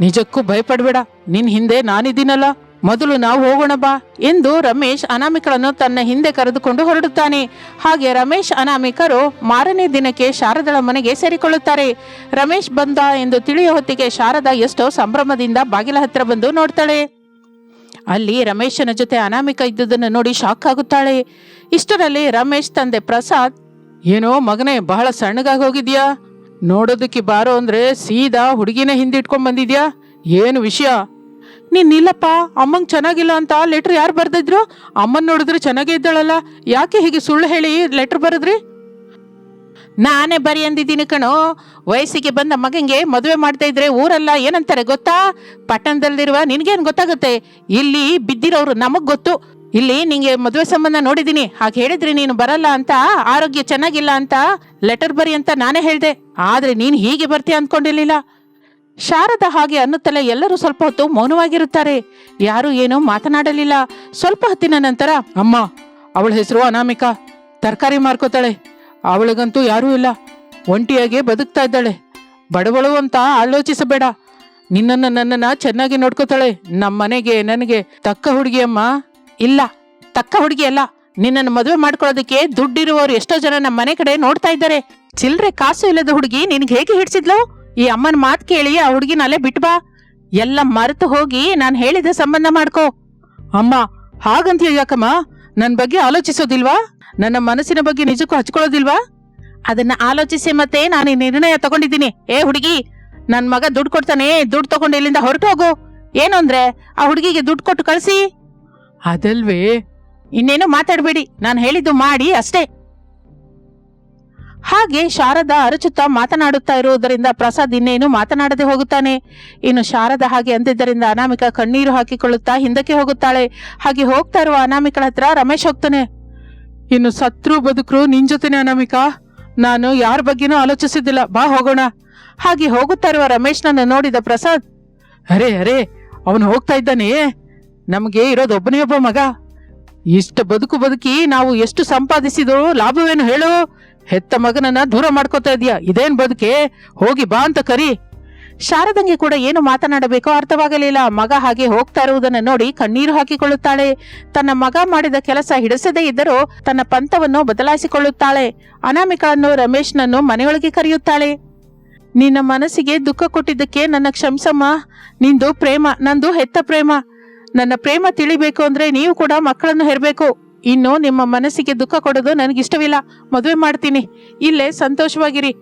ನಿಜಕ್ಕೂ ಭಯಪಡಬೇಡ. ನಿನ್ನ ಹಿಂದೆ ನಾನಿದ್ದೀನಲ್ಲ. ಮೊದಲು ನಾವು ಹೋಗೋಣ ಬಾ ಎಂದು ರಮೇಶ್ ಅನಾಮಿಕಳನ್ನು ತನ್ನ ಹಿಂದೆ ಕರೆದುಕೊಂಡು ಹೊರಡುತ್ತಾನೆ. ಹಾಗೆ ರಮೇಶ್ ಅನಾಮಿಕರು ಮಾರನೇ ದಿನಕ್ಕೆ ಶಾರದಳ ಮನೆಗೆ ಸೇರಿಕೊಳ್ಳುತ್ತಾರೆ. ರಮೇಶ್ ಬಂದ ಎಂದು ತಿಳಿಯೋ ಹೊತ್ತಿಗೆ ಶಾರದಾ ಎಷ್ಟೋ ಸಂಭ್ರಮದಿಂದ ಬಾಗಿಲ ಹತ್ತಿರ ಬಂದು ನೋಡ್ತಾಳೆ. ಅಲ್ಲಿ ರಮೇಶನ ಜೊತೆ ಅನಾಮಿಕ ಇದ್ದುದನ್ನು ನೋಡಿ ಶಾಕ್ ಆಗುತ್ತಾಳೆ. ಇಷ್ಟರಲ್ಲಿ ರಮೇಶ್ ತಂದೆ ಪ್ರಸಾದ್, ಏನೋ ಮಗನೇ, ಬಹಳ ಸಣ್ಣಗಾಗಿ ಹೋಗಿದ್ಯಾ? ನೋಡೋದಕ್ಕೆ ಬಾರೋ ಅಂದ್ರೆ ಸೀದಾ ಹುಡುಗಿನ ಹಿಂದಿಟ್ಕೊಂಡ್ ಬಂದಿದ್ಯಾ? ಏನು ವಿಷಯ? ನೀನ್ ಅಮ್ಮಂಗೆ ಚೆನ್ನಾಗಿಲ್ಲ ಅಂತ ಲೆಟರ್ ಯಾರು ಬರೆದಿದ್ರು? ಅಮ್ಮನ್ ನೋಡಿದ್ರೆ ಚೆನ್ನಾಗೇ ಇದ್ದಾಳಲ್ಲ, ಯಾಕೆ ಹೀಗೆ ಸುಳ್ಳು ಹೇಳಿ ಲೆಟರ್ ಬರೆದ್ರಿ? ನಾನೇ ಬರಿ ಅಂದಿದ್ದೀನಿ ಕಣೋ, ವಯಸ್ಸಿಗೆ ಬಂದ ಮಗಂಗೆ ಮದುವೆ ಮಾಡ್ತಾ ಇದ್ರೆ ಊರಲ್ಲ, ಏನಂತಾರೆ ಗೊತ್ತಾ? ಪಟ್ಟಣದಲ್ಲಿರುವ ನಿನಗೇನು ಗೊತ್ತಾಗುತ್ತೆ? ಇಲ್ಲಿ ಬಿದ್ದಿರೋರು ನಮಗ್ ಗೊತ್ತು. ಇಲ್ಲಿ ನಿಂಗೆ ಮದುವೆ ಸಂಬಂಧ ನೋಡಿದೀನಿ ಹಾಗೆ ಹೇಳಿದ್ರೆ ನೀನು ಬರಲ್ಲ ಅಂತ, ಆರೋಗ್ಯ ಚೆನ್ನಾಗಿಲ್ಲ ಅಂತ ಲೆಟರ್ ಬರಿ ಅಂತ ನಾನೇ ಹೇಳ್ದೆ. ಆದ್ರೆ ನೀನು ಹೀಗೆ ಬರ್ತೀಯ ಅಂದ್ಕೊಂಡಿರ್ಲಿಲ್ಲ ಶಾರದ ಹಾಗೆ ಅನ್ನುತ್ತಲೇ ಎಲ್ಲರೂ ಸ್ವಲ್ಪ ಹೊತ್ತು ಮೌನವಾಗಿರುತ್ತಾರೆ. ಯಾರು ಏನೂ ಮಾತನಾಡಲಿಲ್ಲ. ಸ್ವಲ್ಪ ಹೊತ್ತಿನ ನಂತರ, ಅಮ್ಮ, ಅವಳ ಹೆಸರು ಅನಾಮಿಕಾ. ತರಕಾರಿ ಮಾರ್ಕೋತಾಳೆ. ಅವಳಿಗಂತೂ ಯಾರೂ ಇಲ್ಲ. ಒಂಟಿಯಾಗಿ ಬದುಕ್ತಾ ಇದ್ದಾಳೆ. ಬಡವಳು ಅಂತ ಆಲೋಚಿಸಬೇಡ. ನಿನ್ನನ್ನು ನನ್ನನ್ನ ಚೆನ್ನಾಗಿ ನೋಡ್ಕೋತಾಳೆ. ನಮ್ಮ ಮನೆಗೆ ನನಗೆ ತಕ್ಕ ಹುಡುಗಿ ಅಮ್ಮ ಇಲ್ಲ. ತಕ್ಕ ಹುಡುಗಿ ಅಲ್ಲ. ನಿನ್ನನ್ನು ಮದುವೆ ಮಾಡ್ಕೊಳ್ಳೋದಕ್ಕೆ ದುಡ್ಡಿರುವವರು ಎಷ್ಟೋ ಜನ ನಮ್ಮ ಮನೆ ಕಡೆ ನೋಡ್ತಾ ಇದ್ದಾರೆ. ಚಿಲ್ರೆ ಕಾಸು ಇಲ್ಲದ ಹುಡುಗಿ ನಿನ್ಗೆ ಹೇಗೆ ಹಿಡ್ಸಿದ್ಲು? ಈ ಅಮ್ಮನ ಮಾತು ಕೇಳಿ ಆ ಹುಡುಗಿನ ಅಲ್ಲೇ ಬಿಟ್ಬಾ ಎಲ್ಲ ಮರೆತು ಹೋಗಿ ನಾನು ಹೇಳಿದ ಸಂಬಂಧ ಮಾಡ್ಕೋ. ಅಮ್ಮ, ಹಾಗಂತೀಯ ಯಾಕಮ್ಮ? ನನ್ನ ಬಗ್ಗೆ ಆಲೋಚಿಸೋದಿಲ್ವಾ? ನನ್ನ ಮನಸ್ಸಿನ ಬಗ್ಗೆ ನಿಜಕ್ಕೂ ಹಚ್ಕೊಳ್ಳೋದಿಲ್ವಾ? ಅದನ್ನ ಆಲೋಚಿಸಿ ಮತ್ತೆ ನಾನು ನಿರ್ಣಯ ತಗೊಂಡಿದ್ದೀನಿ. ಏ ಹುಡುಗಿ ನನ್ನ ಮಗ ದುಡ್ಡು ಕೊಡ್ತಾನೆ, ದುಡ್ಡು ತಗೊಂಡು ಇಲ್ಲಿಂದ ಹೊರಟು ಹೋಗು ಏನು ಅಂದ್ರೆ, ಆ ಹುಡುಗಿಗೆ ದುಡ್ಡು ಕೊಟ್ಟು ಕಳಿಸಿ? ಅದಲ್ವೇ? ಇನ್ನೇನು ಮಾತಾಡಬೇಡಿ. ನಾನು ಹೇಳಿದ್ದು ಮಾಡಿ, ಅಷ್ಟೇ. ಹಾಗೆ ಶಾರದಾ ಅರಚುತ್ತಾ ಮಾತನಾಡುತ್ತಾ ಇರುವುದರಿಂದ ಪ್ರಸಾದ್ ಇನ್ನೇನು ಮಾತನಾಡದೆ ಹೋಗುತ್ತಾನೆ. ಇನ್ನು ಶಾರದಾ ಹಾಗೆ ಅಂದಿದ್ದರಿಂದ ಅನಾಮಿಕ ಕಣ್ಣೀರು ಹಾಕಿಕೊಳ್ಳುತ್ತಾ ಹಿಂದಕ್ಕೆ ಹೋಗುತ್ತಾಳೆ. ಹಾಗೆ ಹೋಗ್ತಾ ಇರುವ ಅನಾಮಿಕಳ ಹತ್ರ ರಮೇಶ್ ಹೋಗ್ತಾನೆ. ಇನ್ನು ಸತ್ರು ಬದುಕರು ನಿನ್ ಜೊತೆನೆ ಅನಾಮಿಕಾ. ನಾನು ಯಾರ ಬಗ್ಗೆನೂ ಆಲೋಚಿಸಿದ್ದಿಲ್ಲ. ಬಾ ಹೋಗೋಣ. ಹಾಗೆ ಹೋಗುತ್ತಾ ಇರುವ ರಮೇಶ್ನನ್ನು ನೋಡಿದ ಪ್ರಸಾದ್, ಅರೆ ಅರೆ, ಅವನು ಹೋಗ್ತಾ ಇದ್ದಾನೆ ನಮಗೆ ಇರೋದು ಒಬ್ಬನೇ ಒಬ್ಬ ಮಗ. ಇಷ್ಟು ಬದುಕು ಬದುಕಿ ನಾವು ಎಷ್ಟು ಸಂಪಾದಿಸಿದ್ರು ಲಾಭವೇನು ಹೇಳು? ಹೆತ್ತ ಮಗನನ್ನ ದೂರ ಮಾಡ್ಕೋತಾ ಇದೀಯಾ ಇದೇನ್ ಬದುಕೆ? ಹೋಗಿ ಬಾ ಅಂತ ಕರಿ. ಶಾರದಂಗೆ ಕೂಡ ಏನು ಮಾತನಾಡಬೇಕೋ ಅರ್ಥವಾಗಲಿಲ್ಲ. ಮಗ ಹಾಗೆ ಹೋಗ್ತಾ ಇರುವುದನ್ನು ನೋಡಿ ಕಣ್ಣೀರು ಹಾಕಿಕೊಳ್ಳುತ್ತಾಳೆ. ತನ್ನ ಮಗ ಮಾಡಿದ ಕೆಲಸ ಹಿಡಿಸದೇ ಇದ್ದರೂ ತನ್ನ ಪಂಥವನ್ನು ಬದಲಾಯಿಸಿಕೊಳ್ಳುತ್ತಾಳೆ. ಅನಾಮಿಕಳನ್ನು ರಮೇಶ್ನನ್ನು ಮನೆಯೊಳಗೆ ಕರೆಯುತ್ತಾಳೆ. ನಿನ್ನ ಮನಸ್ಸಿಗೆ ದುಃಖ ಕೊಟ್ಟಿದ್ದಕ್ಕೆ ನನ್ನ ಕ್ಷಮಿಸಮ್ಮ. ನಿಂದು ಪ್ರೇಮ, ನಂದು ಹೆತ್ತ ಪ್ರೇಮ. ನನ್ನ ಪ್ರೇಮ ತಿಳಿಬೇಕು ಅಂದ್ರೆ ನೀವು ಕೂಡ ಮಕ್ಕಳನ್ನು ಹೆರಬೇಕು. ಇನ್ನು ನಿಮ್ಮ ಮನಸ್ಸಿಗೆ ದುಃಖ ಕೊಡೋದು ನನಗಿಷ್ಟವಿಲ್ಲ. ಮದುವೆ ಮಾಡ್ತೀನಿ. ಇಲ್ಲೇ ಸಂತೋಷವಾಗಿರಿ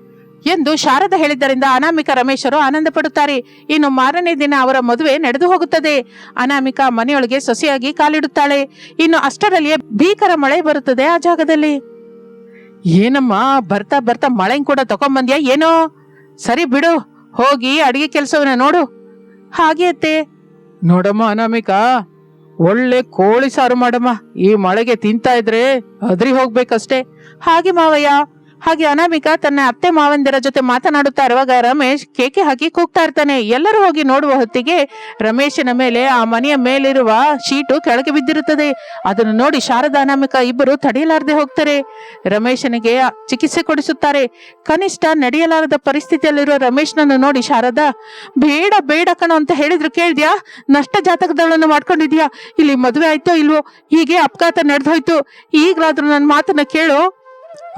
ಎಂದು ಶಾರದ ಹೇಳಿದ್ದರಿಂದ ಅನಾಮಿಕ ರಮೇಶರು ಆನಂದ ಪಡುತ್ತಾರೆ ಇನ್ನು ಮಾರನೇ ದಿನ ಅವರ ಮದುವೆ ನಡೆದು ಹೋಗುತ್ತದೆ. ಅನಾಮಿಕ ಮನೆಯೊಳಗೆ ಸೊಸೆಯಾಗಿ ಕಾಲಿಡುತ್ತಾಳೆ. ಇನ್ನು ಅಷ್ಟರಲ್ಲಿಯೇ ಭೀಕರ ಮಳೆ ಬರುತ್ತದೆ ಆ ಜಾಗದಲ್ಲಿ. ಏನಮ್ಮ, ಬರ್ತಾ ಬರ್ತಾ ಮಳೆ ಕೂಡ ತಗೊಂಬಂದ್ಯಾ? ಏನೋ? ಸರಿ ಬಿಡು, ಹೋಗಿ ಅಡಿಗೆ ಕೆಲಸವನ್ನ ನೋಡು. ಹಾಗೆ ಅತ್ತೆ. ನೋಡಮ್ಮ ಅನಾಮಿಕಾ ಒಳ್ಳೆ ಕೋಳಿ ಸಾರು ಮಾಡಮ್ಮ. ಈ ಮಳೆಗೆ ತಿಂತಾ ಇದ್ರೆ ಅದ್ರಿ ಹೋಗ್ಬೇಕಷ್ಟೇ. ಹಾಗೆ ಮಾವಯ್ಯ ಹಾಗೆ ಅನಾಮಿಕ ತನ್ನ ಅತ್ತೆ ಮಾವಂದಿರ ಜೊತೆ ಮಾತನಾಡುತ್ತಾ ಇರುವಾಗ ರಮೇಶ್ ಕೇಕೆ ಹಾಕಿ ಕೂಗ್ತಾ ಇರ್ತಾನೆ. ಎಲ್ಲರೂ ಹೋಗಿ ನೋಡುವ ಹೊತ್ತಿಗೆ ರಮೇಶನ ಮೇಲೆ ಆ ಮನೆಯ ಮೇಲಿರುವ ಶೀಟು ಕೆಳಗೆ ಬಿದ್ದಿರುತ್ತದೆ. ಅದನ್ನು ನೋಡಿ ಶಾರದಾ, ಅನಾಮಿಕ ಇಬ್ಬರು ತಡೆಯಲಾರದೆ ಹೋಗ್ತಾರೆ. ರಮೇಶನಿಗೆ ಚಿಕಿತ್ಸೆ ಕೊಡಿಸುತ್ತಾರೆ. ಕನಿಷ್ಠ ನಡೆಯಲಾರದ ಪರಿಸ್ಥಿತಿಯಲ್ಲಿರುವ ರಮೇಶ್ನನ್ನು ನೋಡಿ ಶಾರದಾ, ಬೇಡ ಬೇಡ ಕಣ ಅಂತ ಹೇಳಿದ್ರು ಕೇಳಿದ್ಯಾ? ನಷ್ಟ ಜಾತಕದವಳನ್ನು ಮಾಡ್ಕೊಂಡಿದ್ಯಾ? ಇಲ್ಲಿ ಮದುವೆ ಆಯ್ತೋ ಇಲ್ವೋ? ಹೀಗೆ ಅಪಘಾತ ನಡೆದೋಯ್ತು. ಈಗಲಾದ್ರೂ ನನ್ನ ಮಾತನ್ನ ಕೇಳು?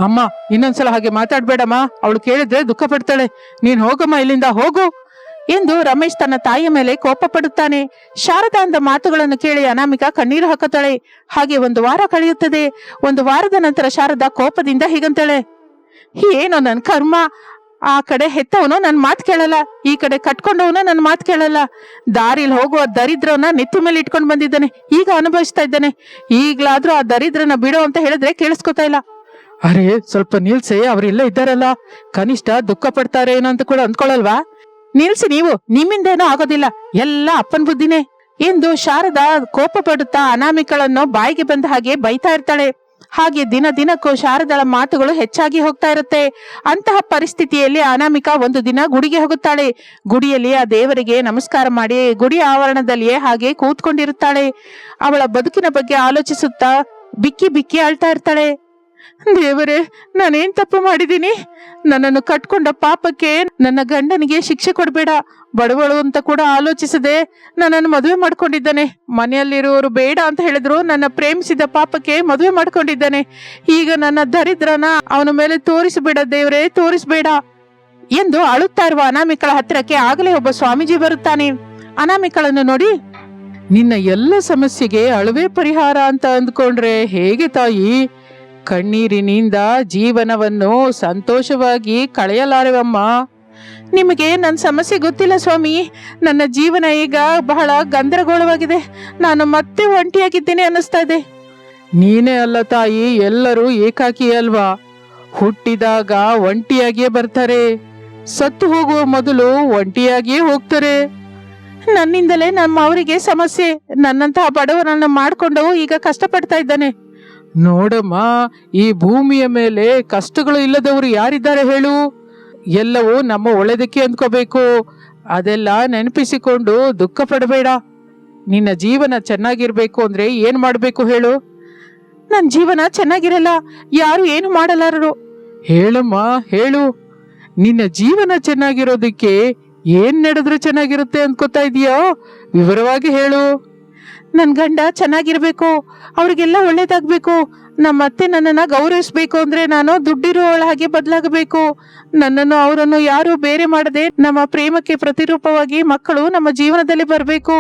ಅಮ್ಮ, ಇನ್ನೊಂದ್ಸಲ ಹಾಗೆ ಮಾತಾಡ್ಬೇಡಮ್ಮ. ಅವಳು ಕೇಳಿದ್ರೆ ದುಃಖ ಪಡ್ತಾಳೆ. ನೀನ್ ಹೋಗಮ್ಮ, ಇಲ್ಲಿಂದ ಹೋಗು. ಎಂದು ರಮೇಶ್ ತನ್ನ ತಾಯಿಯ ಮೇಲೆ ಕೋಪ ಪಡುತ್ತಾನೆ. ಶಾರದಾ ಮಾತುಗಳನ್ನು ಕೇಳಿ ಅನಾಮಿಕಾ ಕಣ್ಣೀರು ಹಾಕುತ್ತಾಳೆ. ಹಾಗೆ ಒಂದು ವಾರ ಕಳೆಯುತ್ತದೆ. ಒಂದು ವಾರದ ನಂತರ ಶಾರದಾ ಕೋಪದಿಂದ ಹೀಗಂತಾಳೆ. ಏನೋ ನನ್ ಕರ್ಮ? ಆ ಕಡೆ ಹೆತ್ತವನು ನನ್ನ ಮಾತು ಕೇಳಲ್ಲ. ಈ ಕಡೆ ಕಟ್ಕೊಂಡವನು ನನ್ನ ಮಾತು ಕೇಳಲ್ಲ. ದಾರಿಲಿ ಹೋಗುವ ದರಿದ್ರವನ್ನ ನೆತ್ತಿ ಮೇಲೆ ಇಟ್ಕೊಂಡು ಬಂದಿದ್ದಾನೆ. ಈಗ ಅನುಭವಿಸ್ತಾ ಇದ್ದಾನೆ. ಈಗಲಾದ್ರೂ ಆ ದರಿದ್ರನ ಬಿಡು ಅಂತ ಹೇಳಿದ್ರೆ ಕೇಳಿಸ್ಕೊತಾ ಇಲ್ಲ. ಅರೆ, ಸ್ವಲ್ಪ ನಿಲ್ಸೆ ಅವರೆಲ್ಲ ಇದ್ದಾರಲ್ಲ. ಕನಿಷ್ಠ ದುಃಖ ಪಡ್ತಾರೆ ಏನೋ ಅಂತ ಕೂಡ ಅಂದ್ಕೊಳಲ್ವಾ? ನಿಲ್ಸಿ ನೀವು, ನಿಮ್ಮಿಂದೇನೂ ಆಗೋದಿಲ್ಲ. ಎಲ್ಲ ಅಪ್ಪನ್ ಬುದ್ಧಿನೇ. ಎಂದು ಶಾರದಾ ಕೋಪ ಪಡುತ್ತಾ ಅನಾಮಿಕಳನ್ನು ಬಾಯಿಗೆ ಬಂದ ಹಾಗೆ ಬೈತಾ ಇರ್ತಾಳೆ. ಹಾಗೆ ದಿನ ದಿನಕ್ಕೂ ಶಾರದಳ ಮಾತುಗಳು ಹೆಚ್ಚಾಗಿ ಹೋಗ್ತಾ ಇರುತ್ತೆ. ಅಂತಹ ಪರಿಸ್ಥಿತಿಯಲ್ಲಿ ಅನಾಮಿಕ ಒಂದು ದಿನ ಗುಡಿಗೆ ಹೋಗುತ್ತಾಳೆ. ಗುಡಿಯಲ್ಲಿ ಆ ದೇವರಿಗೆ ನಮಸ್ಕಾರ ಮಾಡಿ ಗುಡಿ ಆವರಣದಲ್ಲಿಯೇ ಹಾಗೆ ಕೂತ್ಕೊಂಡಿರುತ್ತಾಳೆ. ಅವಳ ಬದುಕಿನ ಬಗ್ಗೆ ಆಲೋಚಿಸುತ್ತಾ ಬಿಕ್ಕಿ ಬಿಕ್ಕಿ ಅಳ್ತಾ ಇರ್ತಾಳೆ. ದೇವರೇ, ನಾನೇನ್ ತಪ್ಪು ಮಾಡಿದ್ದೀನಿ? ನನ್ನನ್ನು ಕಟ್ಕೊಂಡ ಪಾಪಕ್ಕೆ ನನ್ನ ಗಂಡನಿಗೆ ಶಿಕ್ಷೆ ಕೊಡಬೇಡ. ಬಡವಳು ಅಂತ ಕೂಡ ಆಲೋಚಿಸದೆ ನನ್ನನ್ನು ಮದುವೆ ಮಾಡ್ಕೊಂಡಿದ್ದಾನೆ. ಮನೆಯಲ್ಲಿರುವವರು ಬೇಡ ಅಂತ ಹೇಳಿದ್ರು, ನನ್ನ ಪ್ರೇಮಿಸಿದ ಪಾಪಕ್ಕೆ ಮದುವೆ ಮಾಡ್ಕೊಂಡಿದ್ದಾನೆ. ಈಗ ನನ್ನ ದರಿದ್ರನ ಅವನ ಮೇಲೆ ತೋರಿಸಬೇಡ ದೇವರೇ, ತೋರಿಸಬೇಡ ಎಂದು ಅಳುತ್ತಾ ಇರುವ ಅನಾಮಿಕಳ ಹತ್ತಿರಕ್ಕೆ ಆಗಲೇ ಒಬ್ಬ ಸ್ವಾಮೀಜಿ ಬರುತ್ತಾನೆ. ಅನಾಮಿಕಳನ್ನು ನೋಡಿ, ನಿನ್ನ ಎಲ್ಲ ಸಮಸ್ಯೆಗೆ ಅಳುವೆ ಪರಿಹಾರ ಅಂತ ಅಂದ್ಕೊಂಡ್ರೆ ಹೇಗೆ ತಾಯಿ? ಕಣ್ಣೀರಿನಿಂದ ಜೀವನವನ್ನು ಸಂತೋಷವಾಗಿ ಕಳೆಯಲಾರವಮ್ಮ? ನಿಮಗೆ ನನ್ನ ಸಮಸ್ಯೆ ಗೊತ್ತಿಲ್ಲ ಸ್ವಾಮಿ. ನನ್ನ ಜೀವನ ಈಗ ಬಹಳ ಗಂದರಗೋಳವಾಗಿದೆ. ನಾನು ಮತ್ತೆ ಒಂಟಿಯಾಗಿದ್ದೇನೆ ಅನ್ನಿಸ್ತಾ ಇದೆ. ನೀನೇ ಅಲ್ಲ ತಾಯಿ, ಎಲ್ಲರೂ ಏಕಾಕಿ ಅಲ್ವಾ? ಹುಟ್ಟಿದಾಗ ಒಂಟಿಯಾಗಿಯೇ ಬರ್ತಾರೆ. ಸತ್ತು ಹೋಗುವ ಮೊದಲು ಒಂಟಿಯಾಗಿಯೇ ಹೋಗ್ತಾರೆ. ನನ್ನಿಂದಲೇ ನಮ್ಮ ಅವರಿಗೆ ಸಮಸ್ಯೆ. ನನ್ನಂತಹ ಬಡವರನ್ನ ಮಾಡ್ಕೊಂಡು ಈಗ ಕಷ್ಟಪಡ್ತಾ ಇದ್ದಾನೆ. ನೋಡಮ್ಮ, ಈ ಭೂಮಿಯ ಮೇಲೆ ಕಷ್ಟಗಳು ಇಲ್ಲದವರು ಯಾರಿದ್ದಾರೆ ಹೇಳು? ಎಲ್ಲವೂ ನಮ್ಮ ಒಳ್ಳೆದಕ್ಕೆ ಅಂದ್ಕೋಬೇಕು. ಅದೆಲ್ಲ ನೆನಪಿಸಿಕೊಂಡು ದುಃಖ ಪಡಬೇಡ. ನಿನ್ನ ಜೀವನ ಚೆನ್ನಾಗಿರ್ಬೇಕು ಅಂದ್ರೆ ಏನ್ ಮಾಡಬೇಕು ಹೇಳು? ನನ್ನ ಜೀವನ ಚೆನ್ನಾಗಿರಲ್ಲ, ಯಾರು ಏನು ಮಾಡಲಾರರು? ಹೇಳಮ್ಮ, ಹೇಳು. ನಿನ್ನ ಜೀವನ ಚೆನ್ನಾಗಿರೋದಕ್ಕೆ ಏನ್ ನಡೆದ್ರೆ ಚೆನ್ನಾಗಿರುತ್ತೆ ಅನ್ಕೋತಾ ಇದೀಯೋ? ವಿವರವಾಗಿ ಹೇಳು. ನನ್ ಗಂಡ ಚೆನ್ನಾಗಿರ್ಬೇಕು, ಅವ್ರಿಗೆಲ್ಲ ಒಳ್ಳೇದಾಗ್ಬೇಕು. ನಮ್ಮ ಅತ್ತೆ ನನ್ನನ್ನ ಗೌರವಿಸ್ಬೇಕು ಅಂದ್ರೆ ನಾನು ದುಡ್ಡಿರುವವಳ ಹಾಗೆ ಬದಲಾಗಬೇಕು. ನನ್ನನ್ನು ಅವರನ್ನು ಯಾರು ಬೇರೆ ಮಾಡದೆ ನಮ್ಮ ಪ್ರೇಮಕ್ಕೆ ಪ್ರತಿರೂಪವಾಗಿ ಮಕ್ಕಳು ನಮ್ಮ ಜೀವನದಲ್ಲಿ ಬರಬೇಕು.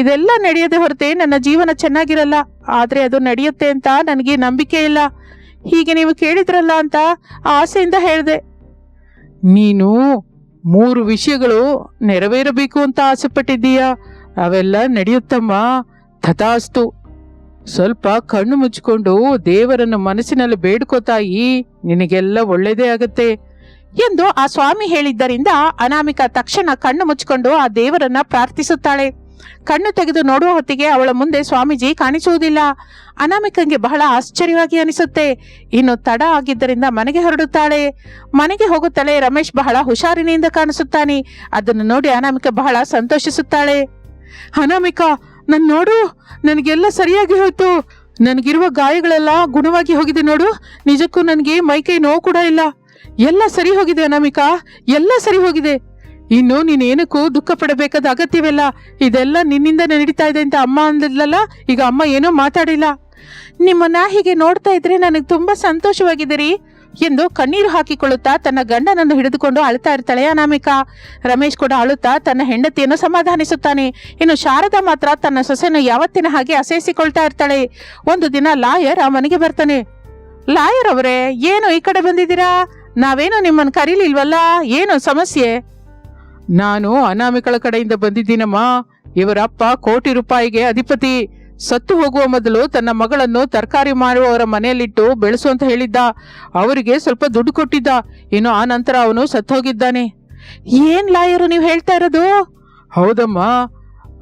ಇದೆಲ್ಲ ನಡೆಯದೆ ಹೊರತೆ ನನ್ನ ಜೀವನ ಚೆನ್ನಾಗಿರಲ್ಲ, ಆದ್ರೆ ಅದು ನಡೆಯುತ್ತೆ ಅಂತ ನನಗೆ ನಂಬಿಕೆ ಇಲ್ಲ. ಹೀಗೆ ನೀವು ಕೇಳಿದ್ರಲ್ಲ ಅಂತ ಆಸೆಯಿಂದ ಹೇಳಿದೆ. ನೀನು ಮೂರು ವಿಷಯಗಳು ನೆರವೇರಬೇಕು ಅಂತ ಆಸೆ ಪಟ್ಟಿದ್ದೀಯಾ ಅವೆಲ್ಲ ನಡೆಯುತ್ತಮ್ಮ. ತಥಾಸ್ತು. ಸ್ವಲ್ಪ ಕಣ್ಣು ಮುಚ್ಚಿಕೊಂಡು ದೇವರನ್ನು ಮನಸ್ಸಿನಲ್ಲಿ ಬೇಡ್ಕೋತಾಯಿ ನಿನಗೆಲ್ಲ ಒಳ್ಳೇದೇ ಆಗತ್ತೆ ಎಂದು ಆ ಸ್ವಾಮಿ ಹೇಳಿದ್ದರಿಂದ ಅನಾಮಿಕ ತಕ್ಷಣ ಕಣ್ಣು ಮುಚ್ಚಿಕೊಂಡು ಆ ದೇವರನ್ನ ಪ್ರಾರ್ಥಿಸುತ್ತಾಳೆ. ಕಣ್ಣು ತೆಗೆದು ನೋಡುವ ಹೊತ್ತಿಗೆ ಅವಳ ಮುಂದೆ ಸ್ವಾಮೀಜಿ ಕಾಣಿಸುವುದಿಲ್ಲ. ಅನಾಮಿಕಂಗೆ ಬಹಳ ಆಶ್ಚರ್ಯವಾಗಿ ಅನಿಸುತ್ತೆ. ಇನ್ನು ತಡ ಆಗಿದ್ದರಿಂದ ಮನೆಗೆ ಹೊರಡುತ್ತಾಳೆ. ಮನೆಗೆ ಹೋಗುತ್ತಲೇ ರಮೇಶ್ ಬಹಳ ಹುಷಾರಿನಿಂದ ಕಾಣಿಸುತ್ತಾನೆ. ಅದನ್ನು ನೋಡಿ ಅನಾಮಿಕ ಬಹಳ ಸಂತೋಷಿಸುತ್ತಾಳೆ. ಅನಾಮಿಕಾ ನನ್ ನೋಡು, ನನಗೆಲ್ಲ ಸರಿಯಾಗಿ ಹೋಯ್ತು. ನನಗಿರುವ ಗಾಯಗಳೆಲ್ಲ ಗುಣವಾಗಿ ಹೋಗಿದೆ ನೋಡು. ನಿಜಕ್ಕೂ ನನಗೆ ಮೈಕೈ ನೋವು ಕೂಡ ಇಲ್ಲ. ಎಲ್ಲ ಸರಿ ಹೋಗಿದೆ ಅನಾಮಿಕಾ, ಎಲ್ಲ ಸರಿ ಹೋಗಿದೆ. ಇನ್ನು ನೀನೇನಕ್ಕೂ ದುಃಖ ಪಡಬೇಕಾದ ಅಗತ್ಯವಿಲ್ಲ. ಇದೆಲ್ಲ ನಿನ್ನಿಂದ ನಡೀತಾ ಇದೆ ಅಂತ ಅಮ್ಮ ಅಂದಿದ್ಲಲ್ಲ ಈಗ ಅಮ್ಮ ಏನೂ ಮಾತಾಡಿಲ್ಲ. ನಿಮ್ಮನ್ನ ಹೀಗೆ ನೋಡ್ತಾ ಇದ್ರೆ ನನಗೆ ತುಂಬಾ ಸಂತೋಷವಾಗಿದೆ ರೀ ಎಂದು ಕಣ್ಣೀರು ಹಾಕಿಕೊಳ್ಳುತ್ತಾ ತನ್ನ ಗಂಡನನ್ನು ಹಿಡಿದುಕೊಂಡು ಅಳ್ತಾ ಇರ್ತಾಳೆ ಅನಾಮಿಕಾ. ರಮೇಶ್ ಕೂಡ ಅಳುತ್ತಾ ತನ್ನ ಹೆಂಡತಿಯನ್ನು ಸಮಾಧಾನಿಸುತ್ತಾನೆ. ಇನ್ನು ಶಾರದಾ ಮಾತ್ರ ತನ್ನ ಸೊಸೆಯನ್ನು ಯಾವತ್ತಿನ ಹಾಗೆ ಅಸಹಿಸಿಕೊಳ್ತಾ ಇರ್ತಾಳೆ. ಒಂದು ದಿನ ಲಾಯರ್ ಆ ಮನೆಗೆ ಬರ್ತಾನೆ. ಲಾಯರ್ ಅವರೇ, ಏನು ಈ ಕಡೆ ಬಂದಿದ್ದೀರಾ? ನಾವೇನು ನಿಮ್ಮನ್ನು ಕರೀಲಿಲ್ವಲ್ಲ? ಏನು ಸಮಸ್ಯೆ? ನಾನು ಅನಾಮಿಕಳ ಕಡೆಯಿಂದ ಬಂದಿದ್ದೀನಮ್ಮ. ಇವರಪ್ಪ ಕೋಟಿ ರೂಪಾಯಿಗೆ ಅಧಿಪತಿ. ಸತ್ತು ಹೋಗುವ ಮೊದಲು ತನ್ನ ಮಗಳನ್ನು ತರಕಾರಿ ಮಾರುವವರ ಮನೆಯಲ್ಲಿಟ್ಟು ಬೆಳೆಸು ಅಂತ ಹೇಳಿದ್ದ. ಅವರಿಗೆ ಸ್ವಲ್ಪ ದುಡ್ಡು ಕೊಟ್ಟಿದ್ದ. ಇನ್ನು ಆ ನಂತರ ಅವನು ಸತ್ತು ಹೋಗಿದ್ದಾನೆ. ಏನ್ ಲಾಯರು ನೀವು ಹೇಳ್ತಾ ಇರೋದು? ಹೌದಮ್ಮ.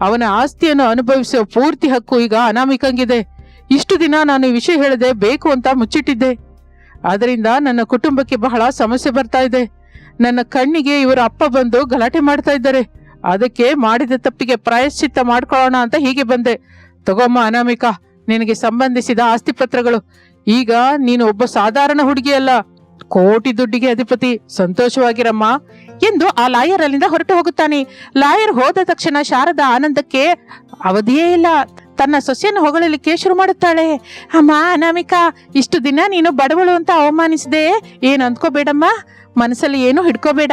ಅವನ ಆಸ್ತಿಯನ್ನು ಅನುಭವಿಸುವ ಪೂರ್ತಿ ಹಕ್ಕು ಈಗ ಅನಾಮಿಕಂಗಿದೆ. ಇಷ್ಟು ದಿನ ನಾನು ಈ ವಿಷಯ ಹೇಳದೆ ಬೇಕು ಅಂತ ಮುಚ್ಚಿಟ್ಟಿದ್ದೆ. ಅದರಿಂದ ನನ್ನ ಕುಟುಂಬಕ್ಕೆ ಬಹಳ ಸಮಸ್ಯೆ ಬರ್ತಾ ಇದೆ. ನನ್ನ ಕಣ್ಣಿಗೆ ಇವರ ಅಪ್ಪ ಬಂದು ಗಲಾಟೆ ಮಾಡ್ತಾ ಇದ್ದಾರೆ. ಅದಕ್ಕೆ ಮಾಡಿದ ತಪ್ಪಿಗೆ ಪ್ರಾಯಶ್ಚಿತ್ತ ಮಾಡ್ಕೊಳ್ಳೋಣ ಅಂತ ಹೀಗೆ ಬಂದೆ. ತಗೊಮ್ಮ ಅನಾಮಿಕಾ, ನಿನಗೆ ಸಂಬಂಧಿಸಿದ ಆಸ್ತಿ ಪತ್ರಗಳು. ಈಗ ನೀನು ಒಬ್ಬ ಸಾಧಾರಣ ಹುಡುಗಿಯಲ್ಲ ಕೋಟಿ ದುಡ್ಡಿಗೆ ಅಧಿಪತಿ. ಸಂತೋಷವಾಗಿರಮ್ಮ ಎಂದು ಆ ಲಾಯರ್ ಅಲ್ಲಿಂದ ಹೊರಟು ಹೋಗುತ್ತಾನೆ. ಲಾಯರ್ ಹೋದ ತಕ್ಷಣ ಶಾರದಾ ಆನಂದಕ್ಕೆ ಅವಧಿಯೇ ಇಲ್ಲ. ತನ್ನ ಸೊಸೆಯನ್ನು ಹೊಗಳಲಿಕ್ಕೆ ಶುರು ಮಾಡುತ್ತಾಳೆ. ಅಮ್ಮ, ಅನಾಮಿಕಾ, ಇಷ್ಟು ದಿನ ನೀನು ಬಡವಳು ಅಂತ ಅವಮಾನಿಸಿದೆ. ಏನು ಅಂದ್ಕೋಬೇಡಮ್ಮ? ಮನಸ್ಸಲ್ಲಿ ಏನು ಹಿಡ್ಕೋಬೇಡ.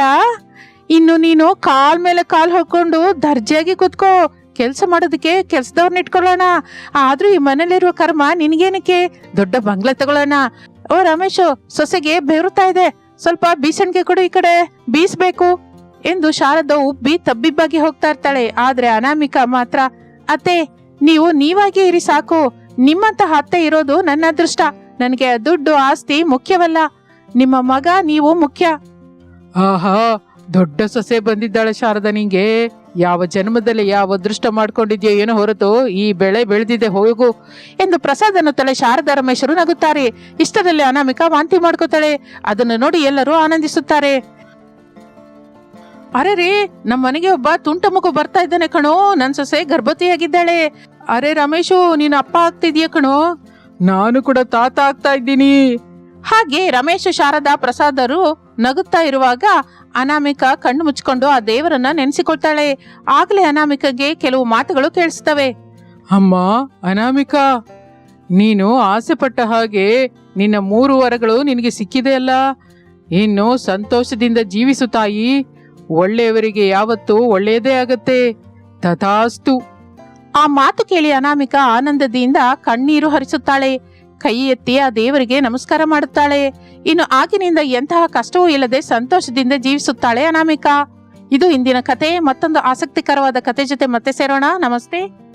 ಇನ್ನು ನೀನು ಕಾಲ್ ಮೇಲೆ ಕಾಲ್ ಹಾಕೊಂಡು ದರ್ಜೆಯಾಗಿ ಕೂತ್ಕೋ. ಕೆಲಸ ಮಾಡೋದಕ್ಕೆ ಕೆಲ್ಸದವ್ರನ್ನ ಇಟ್ಕೊಳ್ಳೋಣ. ಆದ್ರೂ ಈ ಮನೇಲಿರುವ ಕರ್ಮ ನಿನಗೇನಕ್ಕೆ? ದೊಡ್ಡ ಬಂಗ್ಲೆ ತಗೊಳ್ಳೋಣ. ಓ ರಮೇಶು, ಸೊಸೆಗೆ ಬೆವರುತ್ತಾ ಇದೆ. ಸ್ವಲ್ಪ ಬೀಸಣಿಗೆ ಕೊಡು ಈ ಕಡೆ. ಬೀಸ್ಬೇಕು. ಎಂದು ಶಾರದ ಉಬ್ಬಿ ತಬ್ಬಿಬ್ಬಾಗಿ ಹೋಗ್ತಾ ಇರ್ತಾಳೆ. ಆದ್ರೆ ಅನಾಮಿಕಾ ಮಾತ್ರ, ಅತ್ತೆ, ನೀವು ನೀವಾಗಿ ಇರಿ ಸಾಕು. ನಿಮ್ಮಂತಹ ಅತ್ತೆ ಇರೋದು ನನ್ನ ಅದೃಷ್ಟ. ನನಗೆ ದುಡ್ಡು ಆಸ್ತಿ ಮುಖ್ಯವಲ್ಲ. ನಿಮ್ಮ ಮಗ ನೀವು ಮುಖ್ಯ. ಆಹಾ, ದೊಡ್ಡ ಸೊಸೆ ಬಂದಿದ್ದಾಳೆ ಶಾರದ ನಿಂಗೆ. ಯಾವ ಜನ್ಮದಲ್ಲಿ ಯಾವ ಅದೃಷ್ಟ ಮಾಡ್ಕೊಂಡಿದ್ಯೋ ಏನೋ ಹೊರತು ಈ ಬೆಳೆ ಬೆಳೆದಿದೆ ಹೋಗು ಎಂದು ಪ್ರಸಾದನ ತಲೆ ಶಾರದಾ ರಮೇಶರು ನಗುತ್ತಾರೆ. ಇಷ್ಟದಲ್ಲಿ ಅನಾಮಿಕಾ ವಾಂತಿ ಮಾಡ್ಕೋತಾಳೆ. ಅದನ್ನು ನೋಡಿ ಎಲ್ಲರೂ ಆನಂದಿಸುತ್ತಾರೆ. ಅರೆ ರೀ ನಮ್ಮ ಮನೆಗೆ ಒಬ್ಬ ತುಂಟ ಮಗು ಬರ್ತಾ ಇದ್ದಾನೆ ಕಣೋ. ನನ್ ಸೊಸೆ ಗರ್ಭವತಿಯಾಗಿದ್ದಾಳೆ. ಅರೆ ರಮೇಶು ನೀನ್ ಅಪ್ಪ ಆಗ್ತಿದ್ಯಾ ಕಣೋ? ನಾನು ಕೂಡ ತಾತ ಆಗ್ತಾ ಇದ್ದೀನಿ. ಹಾಗೆ ರಮೇಶ್ ಶಾರದಾ ಪ್ರಸಾದರು ನಗುತ್ತಾ ಇರುವಾಗ ಅನಾಮಿಕಾ ಕಣ್ಣು ಮುಚ್ಕೊಂಡು ಆ ದೇವರನ್ನ ನೆನೆಸಿಕೊಳ್ತಾಳೆ. ಆಗ್ಲೇ ಅನಾಮಿಕಗೆ ಕೆಲವು ಮಾತುಗಳು ಕೇಳಿಸ್ತವೆ. ಅಮ್ಮ ಅನಾಮಿಕ ನೀನು ಆಸೆ ಪಟ್ಟ ಹಾಗೆ ನಿನ್ನ ಮೂರು ವರಗಳು ನಿನಗೆ ಸಿಕ್ಕಿದೆ ಅಲ್ಲ? ಇನ್ನು ಸಂತೋಷದಿಂದ ಜೀವಿಸು ತಾಯಿ. ಒಳ್ಳೆಯವರಿಗೆ ಯಾವತ್ತೂ ಒಳ್ಳೆಯದೇ ಆಗತ್ತೆ. ತಥಾಸ್ತು. ಆ ಮಾತು ಕೇಳಿ ಅನಾಮಿಕ ಆನಂದದಿಂದ ಕಣ್ಣೀರು ಹರಿಸುತ್ತಾಳೆ. ಕೈ ಎತ್ತಿ ಆ ದೇವರಿಗೆ ನಮಸ್ಕಾರ ಮಾಡುತ್ತಾಳೆ. ಇನ್ನು ಆಗಿನಿಂದ ಎಂತಹ ಕಷ್ಟವೂ ಇಲ್ಲದೆ ಸಂತೋಷದಿಂದ ಜೀವಿಸುತ್ತಾಳೆ ಅನಾಮಿಕಾ. ಇದು ಇಂದಿನ ಕತೆ, ಮತ್ತೊಂದು ಆಸಕ್ತಿಕರವಾದ ಕತೆ ಜೊತೆ ಮತ್ತೆ ಸೇರೋಣ. ನಮಸ್ತೆ.